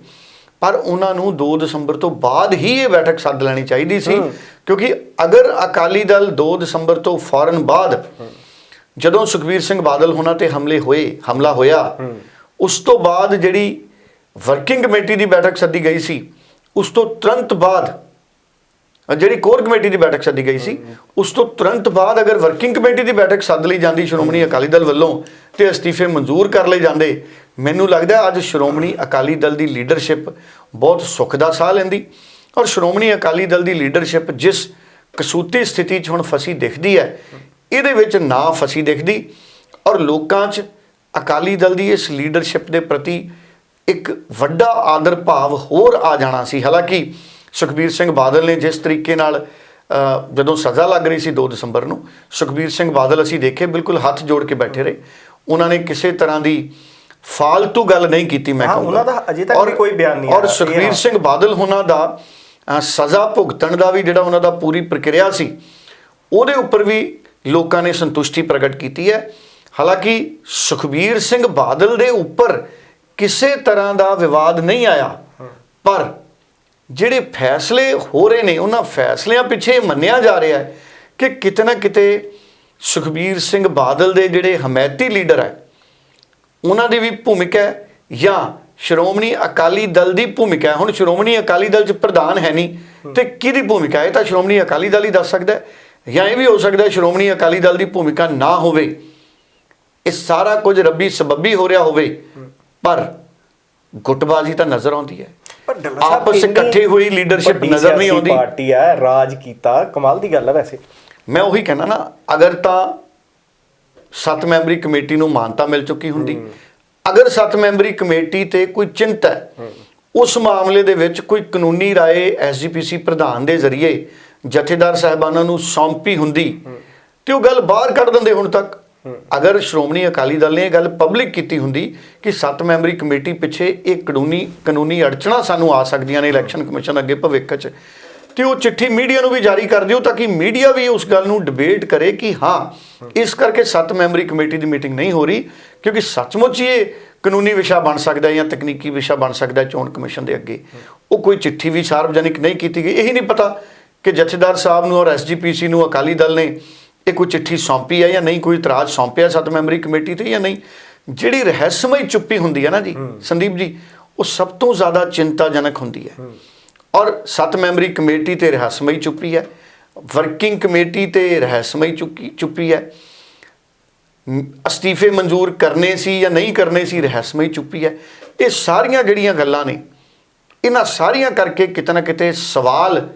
ਪਰ ਉਹਨਾਂ ਨੂੰ 2 ਦਸੰਬਰ ਤੋਂ ਬਾਅਦ ਹੀ ਇਹ ਬੈਠਕ ਸੱਦ ਲੈਣੀ ਚਾਹੀਦੀ ਸੀ ਕਿਉਂਕਿ ਅਗਰ ਅਕਾਲੀ ਦਲ 2 ਦਸੰਬਰ ਤੋਂ ਫੌਰਨ ਬਾਅਦ ਜਦੋਂ ਸੁਖਬੀਰ ਸਿੰਘ ਬਾਦਲ ਹੋਣਾ ਤੇ ਹਮਲੇ ਹੋਏ ਹਮਲਾ ਹੋਇਆ ਉਸ ਤੋਂ ਬਾਅਦ ਜਿਹੜੀ ਵਰਕਿੰਗ ਕਮੇਟੀ ਦੀ ਬੈਠਕ ਸੱਦੀ ਗਈ ਸੀ ਉਸ ਤੋਂ ਤੁਰੰਤ ਬਾਅਦ ਜਿਹੜੀ ਕੋਰ ਕਮੇਟੀ ਦੀ ਬੈਠਕ ਸੱਦੀ ਗਈ ਸੀ, ਉਸ ਤੋਂ ਤੁਰੰਤ ਬਾਅਦ ਅਗਰ ਵਰਕਿੰਗ ਕਮੇਟੀ ਦੀ ਬੈਠਕ ਸੱਦ ਲਈ ਜਾਂਦੀ ਸ਼੍ਰੋਮਣੀ ਅਕਾਲੀ ਦਲ ਵੱਲੋਂ ਤੇ ਅਸਤੀਫੇ ਮਨਜ਼ੂਰ ਕਰ ਲਏ ਜਾਂਦੇ, ਮੈਨੂੰ ਲੱਗਦਾ ਅੱਜ ਸ਼੍ਰੋਮਣੀ ਅਕਾਲੀ ਦਲ ਦੀ ਲੀਡਰਸ਼ਿਪ ਬਹੁਤ ਸੁੱਖ ਦਾ ਸਾਹ ਲੈਂਦੀ ਔਰ ਸ਼੍ਰੋਮਣੀ ਅਕਾਲੀ ਦਲ ਦੀ ਲੀਡਰਸ਼ਿਪ ਜਿਸ ਕਸੂਤੀ ਸਥਿਤੀ 'ਚ ਹੁਣ ਫਸੀ ਦਿਖਦੀ ਹੈ, ਇਹਦੇ ਵਿੱਚ ਨਾ ਫਸੀ ਦਿਖਦੀ ਔਰ ਲੋਕਾਂ 'ਚ ਅਕਾਲੀ ਦਲ ਦੀ ਇਸ ਲੀਡਰਸ਼ਿਪ ਦੇ ਪ੍ਰਤੀ ਇੱਕ ਵੱਡਾ ਆਦਰ ਭਾਵ ਹੋਰ ਆ ਜਾਣਾ ਸੀ। ਹਾਲਾਂਕਿ ਸੁਖਬੀਰ ਸਿੰਘ ਬਾਦਲ ਨੇ ਜਿਸ ਤਰੀਕੇ ਨਾਲ ਜਦੋਂ ਸਜ਼ਾ ਲੱਗ ਰਹੀ ਸੀ 2 ਦਸੰਬਰ ਨੂੰ ਸੁਖਬੀਰ ਸਿੰਘ ਬਾਦਲ ਅਸੀਂ ਦੇਖੇ ਬਿਲਕੁਲ ਹੱਥ ਜੋੜ ਕੇ ਬੈਠੇ ਰਹੇ। ਉਹਨਾਂ ਨੇ ਕਿਸੇ ਤਰ੍ਹਾਂ ਦੀ ਫਾਲਤੂ ਗੱਲ ਨਹੀਂ ਕੀਤੀ ਮੈਂ ਕਹੂੰਗਾ ਉਹਨਾਂ ਦਾ ਅਜੇ ਤੱਕ ਕੋਈ ਬਿਆਨ ਨਹੀਂ ਔਰ ਸੁਖਬੀਰ। ਸਿੰਘ ਬਾਦਲ ਉਹਨਾਂ ਦਾ ਸਜ਼ਾ ਭੁਗਤਣ ਦਾ ਵੀ ਜਿਹੜਾ ਉਹਨਾਂ ਦਾ ਪੂਰੀ ਪ੍ਰਕਿਰਿਆ ਸੀ ਉਹਦੇ ਉੱਪਰ ਵੀ ਲੋਕਾਂ ਨੇ ਸੰਤੁਸ਼ਟੀ ਪ੍ਰਗਟ ਕੀਤੀ ਹੈ। ਹਾਲਾਂਕਿ ਸੁਖਬੀਰ ਸਿੰਘ ਬਾਦਲ ਦੇ ਉੱਪਰ ਕਿਸੇ ਤਰ੍ਹਾਂ ਦਾ ਵਿਵਾਦ ਨਹੀਂ ਆਇਆ ਪਰ ਜਿਹੜੇ ਫੈਸਲੇ ਹੋ ਰਹੇ ਨੇ ਉਹਨਾਂ ਫੈਸਲਿਆਂ ਪਿੱਛੇ ਮੰਨਿਆ ਜਾ ਰਿਹਾ ਹੈ ਕਿ ਕਿਤੇ ਨਾ ਕਿਤੇ ਸੁਖਬੀਰ ਸਿੰਘ ਬਾਦਲ ਦੇ ਜਿਹੜੇ ਹਮਾਇਤੀ ਲੀਡਰ ਹੈ ਉਹਨਾਂ ਦੀ ਵੀ ਭੂਮਿਕਾ ਹੈ ਜਾਂ ਸ਼੍ਰੋਮਣੀ ਅਕਾਲੀ ਦਲ ਦੀ ਭੂਮਿਕਾ ਹੈ। ਹੁਣ ਸ਼੍ਰੋਮਣੀ ਅਕਾਲੀ ਦਲ ਚ ਪ੍ਰਧਾਨ ਹੈ ਨਹੀਂ ਤੇ ਕਿਹਦੀ ਭੂਮਿਕਾ ਹੈ? ਇਹ ਤਾਂ ਸ਼੍ਰੋਮਣੀ ਅਕਾਲੀ ਦਲ ਹੀ ਦੱਸ ਸਕਦਾ ਹੈ। ਜਾਂ ਇਹ ਵੀ ਹੋ ਸਕਦਾ ਹੈ ਸ਼੍ਰੋਮਣੀ ਅਕਾਲੀ ਦਲ ਦੀ ਭੂਮਿਕਾ ਨਾ ਹੋਵੇ। ਇਹ ਸਾਰਾ ਕੁਝ ਰੱਬੀ ਸਬੱਬੀ ਹੋ ਰਿਹਾ ਹੋਵੇ ਪਰ ਗੁੱਟਬਾਜ਼ੀ ਤਾਂ ਨਜ਼ਰ ਆਉਂਦੀ ਹੈ। ਪਰ ਡੱਲਾ ਸਾਹਿਬ ਆਪਸ ਇਕੱਠੇ ਹੋਈ ਵੱਡੀ ਨਜ਼ਰ ਨਹੀਂ ਆਉਂਦੀ। ਪਾਰਟੀ ਹੈ ਰਾਜ ਕੀਤਾ ਕਮਾਲ ਦੀ ਗੱਲ ਹੈ ਵੈਸੇ। ਮੈਂ ਉਹੀ ਕਹਿੰਦਾ ਨਾ ਅਗਰ ਤਾਂ ਸੱਤ ਮੈਂਬਰੀ ਕਮੇਟੀ ਨੂੰ ਮਾਨਤਾ ਮਿਲ ਚੁੱਕੀ ਹੁੰਦੀ ਅਗਰ ਸੱਤ ਮੈਂਬਰੀ ਕਮੇਟੀ ਤੇ ਕੋਈ ਚਿੰਤਾ ਹੈ ਉਸ ਮਾਮਲੇ ਦੇ ਵਿੱਚ ਕੋਈ ਕਾਨੂੰਨੀ ਰਾਏ ਐਸਜੀਪੀਸੀ ਪ੍ਰਧਾਨ ਦੇ ਜ਼ਰੀਏ ਜਥੇਦਾਰ ਸਾਹਿਬਾਨਾਂ ਨੂੰ ਸੌਂਪੀ ਹੁੰਦੀ ਤੇ ਉਹ ਗੱਲ ਬਾਹਰ ਕੱਢ ਦਿੰਦੇ ਹੁਣ ਤੱਕ। ਅਗਰ ਸ਼੍ਰੋਮਣੀ ਅਕਾਲੀ ਦਲ ਨੇ ਇਹ ਗੱਲ ਪਬਲਿਕ ਕੀਤੀ ਹੁੰਦੀ ਕਿ ਸੱਤ ਮੈਂਬਰੀ ਕਮੇਟੀ ਪਿੱਛੇ ਇਹ ਕਾਨੂੰਨੀ ਕਾਨੂੰਨੀ ਅੜਚਣਾ ਸਾਨੂੰ ਆ ਸਕਦੀਆਂ ਨੇ ਇਲੈਕਸ਼ਨ ਕਮਿਸ਼ਨ ਅੱਗੇ ਭਵਿੱਖ 'ਚ, ਤੇ ਉਹ ਚਿੱਠੀ ਮੀਡੀਆ ਨੂੰ ਵੀ ਜਾਰੀ ਕਰ ਦਿਓ ਤਾਂ ਕਿ ਮੀਡੀਆ ਵੀ ਉਸ ਗੱਲ ਨੂੰ ਡਿਬੇਟ ਕਰੇ ਕਿ ਹਾਂ, ਇਸ ਕਰਕੇ ਸੱਤ ਮੈਂਬਰੀ ਕਮੇਟੀ ਦੀ ਮੀਟਿੰਗ ਨਹੀਂ ਹੋ ਰਹੀ, ਕਿਉਂਕਿ ਸੱਚਮੁੱਚ ਹੀ ਇਹ ਕਾਨੂੰਨੀ ਵਿਸ਼ਾ ਬਣ ਸਕਦਾ ਜਾਂ ਤਕਨੀਕੀ ਵਿਸ਼ਾ ਬਣ ਸਕਦਾ ਚੋਣ ਕਮਿਸ਼ਨ ਦੇ ਅੱਗੇ। ਉਹ ਕੋਈ ਚਿੱਠੀ ਵੀ ਸਾਰਵਜਨਿਕ ਨਹੀਂ ਕੀਤੀ ਗਈ। ਇਹੀ ਨਹੀਂ ਪਤਾ ਕਿ ਜਥੇਦਾਰ ਸਾਹਿਬ ਨੂੰ ਔਰ ਐਸਜੀਪੀਸੀ ਨੂੰ ਅਕਾਲੀ ਦਲ ਨੇ ਇਹ ਕੋਈ ਚਿੱਠੀ ਸੌਂਪੀ ਹੈ ਜਾਂ ਨਹੀਂ ਕੋਈ ਇਤਰਾਜ਼ ਸੌਂਪਿਆ ਸੱਤ ਮੈਂਬਰੀ ਕਮੇਟੀ ਤੇ ਜਾਂ ਨਹੀਂ? ਜਿਹੜੀ ਰਹੱਸਮਈ ਚੁੱਪੀ ਹੁੰਦੀ ਹੈ ਨਾ ਜੀ ਸੰਦੀਪ ਜੀ ਉਹ ਸਭ ਤੋਂ ਜ਼ਿਆਦਾ ਚਿੰਤਾਜਨਕ ਹੁੰਦੀ ਹੈ। ਔਰ ਸੱਤ ਮੈਂਬਰੀ ਕਮੇਟੀ ਤੇ ਰਹੱਸਮਈ ਚੁੱਪੀ ਹੈ ਵਰਕਿੰਗ ਕਮੇਟੀ ਤੇ ਰਹੱਸਮਈ ਚੁੱਕੀ ਚੁੱਪੀ ਹੈ। ਅਸਤੀਫੇ ਮਨਜ਼ੂਰ ਕਰਨੇ ਸੀ ਜਾਂ ਨਹੀਂ ਕਰਨੇ ਸੀ ਰਹੱਸਮਈ ਚੁੱਪੀ ਹੈ। ਇਹ ਸਾਰੀਆਂ ਜਿਹੜੀਆਂ ਗੱਲਾਂ ਨੇ ਇਹਨਾਂ ਸਾਰੀਆਂ ਕਰਕੇ ਕਿਤੇ ਨਾ ਕਿਤੇ ਸਵਾਲ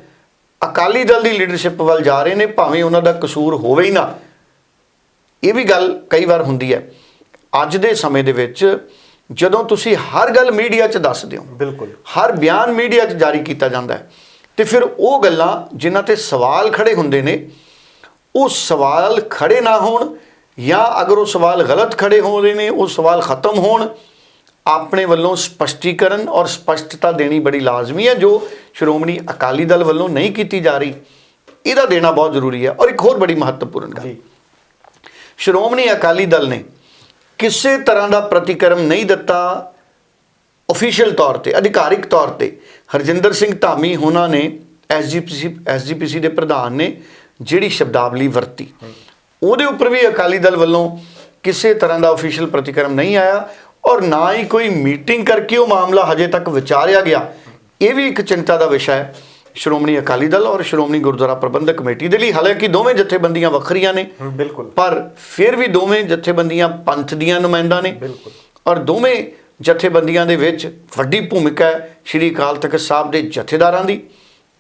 ਅਕਾਲੀ ਦਲ ਦੀ ਲੀਡਰਸ਼ਿਪ ਵੱਲ ਜਾ ਰਹੇ ਨੇ ਭਾਵੇਂ ਉਹਨਾਂ ਦਾ ਕਸੂਰ ਹੋਵੇ ਹੀ ਨਾ। ਇਹ ਵੀ ਗੱਲ ਕਈ ਵਾਰ ਹੁੰਦੀ ਹੈ। ਅੱਜ ਦੇ ਸਮੇਂ ਦੇ ਵਿੱਚ ਜਦੋਂ ਤੁਸੀਂ ਹਰ ਗੱਲ ਮੀਡੀਆ 'ਚ ਦੱਸਦੇ ਹੋ ਬਿਲਕੁਲ। ਹਰ ਬਿਆਨ ਮੀਡੀਆ 'ਚ ਜਾਰੀ ਕੀਤਾ ਜਾਂਦਾ ਹੈ ਤੇ ਫਿਰ ਉਹ ਗੱਲਾਂ ਜਿਨ੍ਹਾਂ ਤੇ ਸਵਾਲ ਖੜੇ ਹੁੰਦੇ ਨੇ ਉਹ ਸਵਾਲ ਖੜੇ ਨਾ ਹੋਣ ਜਾਂ ਅਗਰ ਉਹ ਸਵਾਲ ਗਲਤ ਖੜੇ ਹੋ ਰਹੇ ਨੇ ਉਹ ਸਵਾਲ ਖਤਮ ਹੋਣ ਆਪਣੇ ਵੱਲੋਂ ਸਪਸ਼ਟੀਕਰਨ ਔਰ ਸਪਸ਼ਟਤਾ ਦੇਣੀ ਬੜੀ ਲਾਜ਼ਮੀ ਹੈ ਜੋ ਸ਼੍ਰੋਮਣੀ ਅਕਾਲੀ ਦਲ ਵੱਲੋਂ ਨਹੀਂ ਕੀਤੀ ਜਾ ਰਹੀ। ਇਹਦਾ ਦੇਣਾ ਬਹੁਤ ਜ਼ਰੂਰੀ ਹੈ ਔਰ ਇੱਕ ਹੋਰ ਬੜੀ ਮਹੱਤਵਪੂਰਨ ਗੱਲ। ਸ਼੍ਰੋਮਣੀ ਅਕਾਲੀ ਦਲ ਨੇ ਕਿਸੇ ਤਰ੍ਹਾਂ ਦਾ ਪ੍ਰਤੀਕਰਮ ਨਹੀਂ ਦਿੱਤਾ ਅਫੀਸ਼ੀਅਲ ਤੌਰ ਤੇ ਅਧਿਕਾਰਿਕ ਤੌਰ ਤੇ। ਹਰਜਿੰਦਰ ਸਿੰਘ ਧਾਮੀ ਉਹਨਾਂ ਨੇ ਐਸਜੀਪੀਸੀ ਐਸਜੀਪੀਸੀ ਦੇ ਪ੍ਰਧਾਨ ਨੇ ਜਿਹੜੀ ਸ਼ਬਦਾਵਲੀ ਵਰਤੀ। ਉਹਦੇ ਉੱਪਰ ਵੀ ਅਕਾਲੀ ਦਲ ਵੱਲੋਂ ਕਿਸੇ ਤਰ੍ਹਾਂ ਦਾ ਅਫੀਸ਼ੀਅਲ ਪ੍ਰਤੀਕਰਮ ਨਹੀਂ ਆਇਆ। ਔਰ ਨਾ ਹੀ ਕੋਈ ਮੀਟਿੰਗ ਕਰਕੇ ਉਹ ਮਾਮਲਾ ਹਜੇ ਤੱਕ ਵਿਚਾਰਿਆ ਗਿਆ। ਇਹ ਵੀ ਇੱਕ ਚਿੰਤਾ ਦਾ ਵਿਸ਼ਾ ਹੈ। ਸ਼੍ਰੋਮਣੀ ਅਕਾਲੀ ਦਲ ਔਰ ਸ਼੍ਰੋਮਣੀ ਗੁਰਦੁਆਰਾ ਪ੍ਰਬੰਧਕ ਕਮੇਟੀ ਦੇ ਲਈ ਹਾਲਾਂਕਿ ਦੋਵੇਂ ਜਥੇਬੰਦੀਆਂ ਵੱਖਰੀਆਂ ਨੇ। ਬਿਲਕੁਲ। ਪਰ ਫਿਰ ਵੀ ਦੋਵੇਂ ਜਥੇਬੰਦੀਆਂ ਪੰਥ ਦੀਆਂ ਨੁਮਾਇੰਦਾ ਨੇ। ਬਿਲਕੁਲ। ਔਰ ਦੋਵੇਂ ਜਥੇਬੰਦੀਆਂ ਦੇ ਵਿੱਚ ਵੱਡੀ ਭੂਮਿਕਾ ਹੈ ਸ਼੍ਰੀ ਅਕਾਲ ਤਖਤ ਸਾਹਿਬ ਦੇ ਜਥੇਦਾਰਾਂ ਦੀ।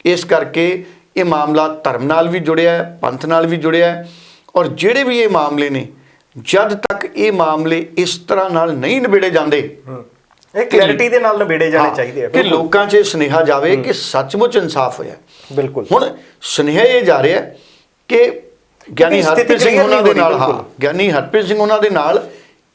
ਇਸ ਕਰਕੇ ਇਹ ਮਾਮਲਾ ਧਰਮ ਨਾਲ ਵੀ ਜੁੜਿਆ ਹੈ ਪੰਥ ਨਾਲ ਵੀ ਜੁੜਿਆ ਹੈ। ਔਰ ਜਿਹੜੇ ਵੀ ਇਹ ਮਾਮਲੇ ਨੇ ਜਦ ਤੱਕ ਇਹ ਮਾਮਲੇ ਇਸ ਤਰ੍ਹਾਂ ਨਾਲ ਨਹੀਂ ਨਿਬੇੜੇ ਜਾਂਦੇ ਇਹ ਕਲੈਰਿਟੀ ਦੇ ਨਾਲ ਨਿਬੇੜੇ ਜਾਣੇ ਚਾਹੀਦੇ ਆ ਕਿ ਲੋਕਾਂ 'ਚ ਇਹ ਸੁਨੇਹਾ ਜਾਵੇ ਕਿ ਸੱਚਮੁੱਚ ਇਨਸਾਫ ਹੋਇਆ। ਬਿਲਕੁਲ। ਹੁਣ ਸੁਨੇਹਾ ਇਹ ਜਾ ਰਿਹਾ ਕਿ ਗਿਆਨੀ ਹਰਪ੍ਰੀਤ ਸਿੰਘ ਉਹਨਾਂ ਦੇ ਨਾਲ ਹਾਂ। ਗਿਆਨੀ ਹਰਪ੍ਰੀਤ ਸਿੰਘ ਉਹਨਾਂ ਦੇ ਨਾਲ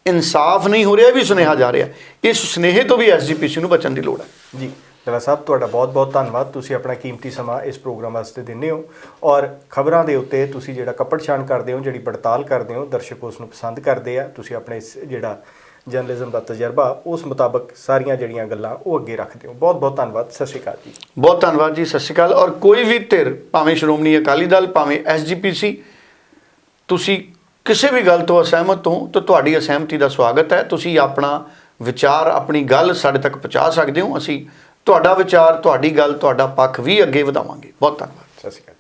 ਇਨਸਾਫ ਨਹੀਂ ਹੋ ਰਿਹਾ ਵੀ ਸੁਨੇਹਾ ਜਾ ਰਿਹਾ। ਇਸ ਸੁਨੇਹੇ ਤੋਂ ਵੀ ਐਸਜੀਪੀਸੀ ਨੂੰ ਬਚਣ ਦੀ ਲੋੜ ਹੈ। ਜੀ। ਜਲਾ ਸਾਹਿਬ, ਤੁਹਾਡਾ ਬਹੁਤ-ਬਹੁਤ ਧੰਨਵਾਦ। ਤੁਸੀਂ ਆਪਣਾ ਕੀਮਤੀ ਸਮਾਂ ਇਸ ਪ੍ਰੋਗਰਾਮ ਵਾਸਤੇ ਦਿੰਦੇ ਹੋ ਔਰ ਖਬਰਾਂ ਦੇ ਉੱਤੇ ਤੁਸੀਂ ਜਿਹੜਾ ਕੱਪੜ ਛਾਣ ਕਰਦੇ ਹੋ, ਜਿਹੜੀ ਪੜਤਾਲ ਕਰਦੇ ਹੋ, ਦਰਸ਼ਕ ਉਸ ਨੂੰ ਪਸੰਦ ਕਰਦੇ ਆ। ਤੁਸੀਂ ਆਪਣੇ ਇਸ ਜਿਹੜਾ ਜਰਨਲਿਜ਼ਮ ਦਾ ਤਜਰਬਾ, ਉਸ ਮੁਤਾਬਕ ਸਾਰੀਆਂ ਜਿਹੜੀਆਂ ਗੱਲਾਂ ਉਹ ਅੱਗੇ ਰੱਖਦੇ ਹੋ। ਬਹੁਤ-ਬਹੁਤ ਧੰਨਵਾਦ। ਸਤਿ ਸ਼੍ਰੀ ਅਕਾਲ ਜੀ। ਬਹੁਤ ਧੰਨਵਾਦ ਜੀ। ਸਤਿ ਸ਼੍ਰੀ ਅਕਾਲ। ਔਰ ਕੋਈ ਵੀ ਧਿਰ, ਭਾਵੇਂ ਸ਼੍ਰੋਮਣੀ ਅਕਾਲੀ ਦਲ, ਭਾਵੇਂ ਐਸਜੀਪੀਸੀ ਤੁਸੀਂ ਕਿਸੇ ਵੀ ਗੱਲ ਤੋਂ ਅਸਹਿਮਤ ਹੋ, ਤਾਂ ਤੁਹਾਡੀ ਅਸਹਿਮਤੀ ਦਾ ਸਵਾਗਤ ਹੈ। ਤੁਸੀਂ ਆਪਣਾ ਵਿਚਾਰ, ਆਪਣੀ ਗੱਲ ਸਾਡੇ ਤੱਕ ਪਹੁੰਚਾ ਸਕਦੇ ਹੋ। ਅਸੀਂ ਤੁਹਾਡਾ ਵਿਚਾਰ ਤੁਹਾਡੀ ਗੱਲ ਤੁਹਾਡਾ ਪੱਖ ਵੀ ਅੱਗੇ ਵਧਾਵਾਂਗੇ। ਬਹੁਤ ਧੰਨਵਾਦ। ਸਤਿ ਸ਼੍ਰੀ ਅਕਾਲ।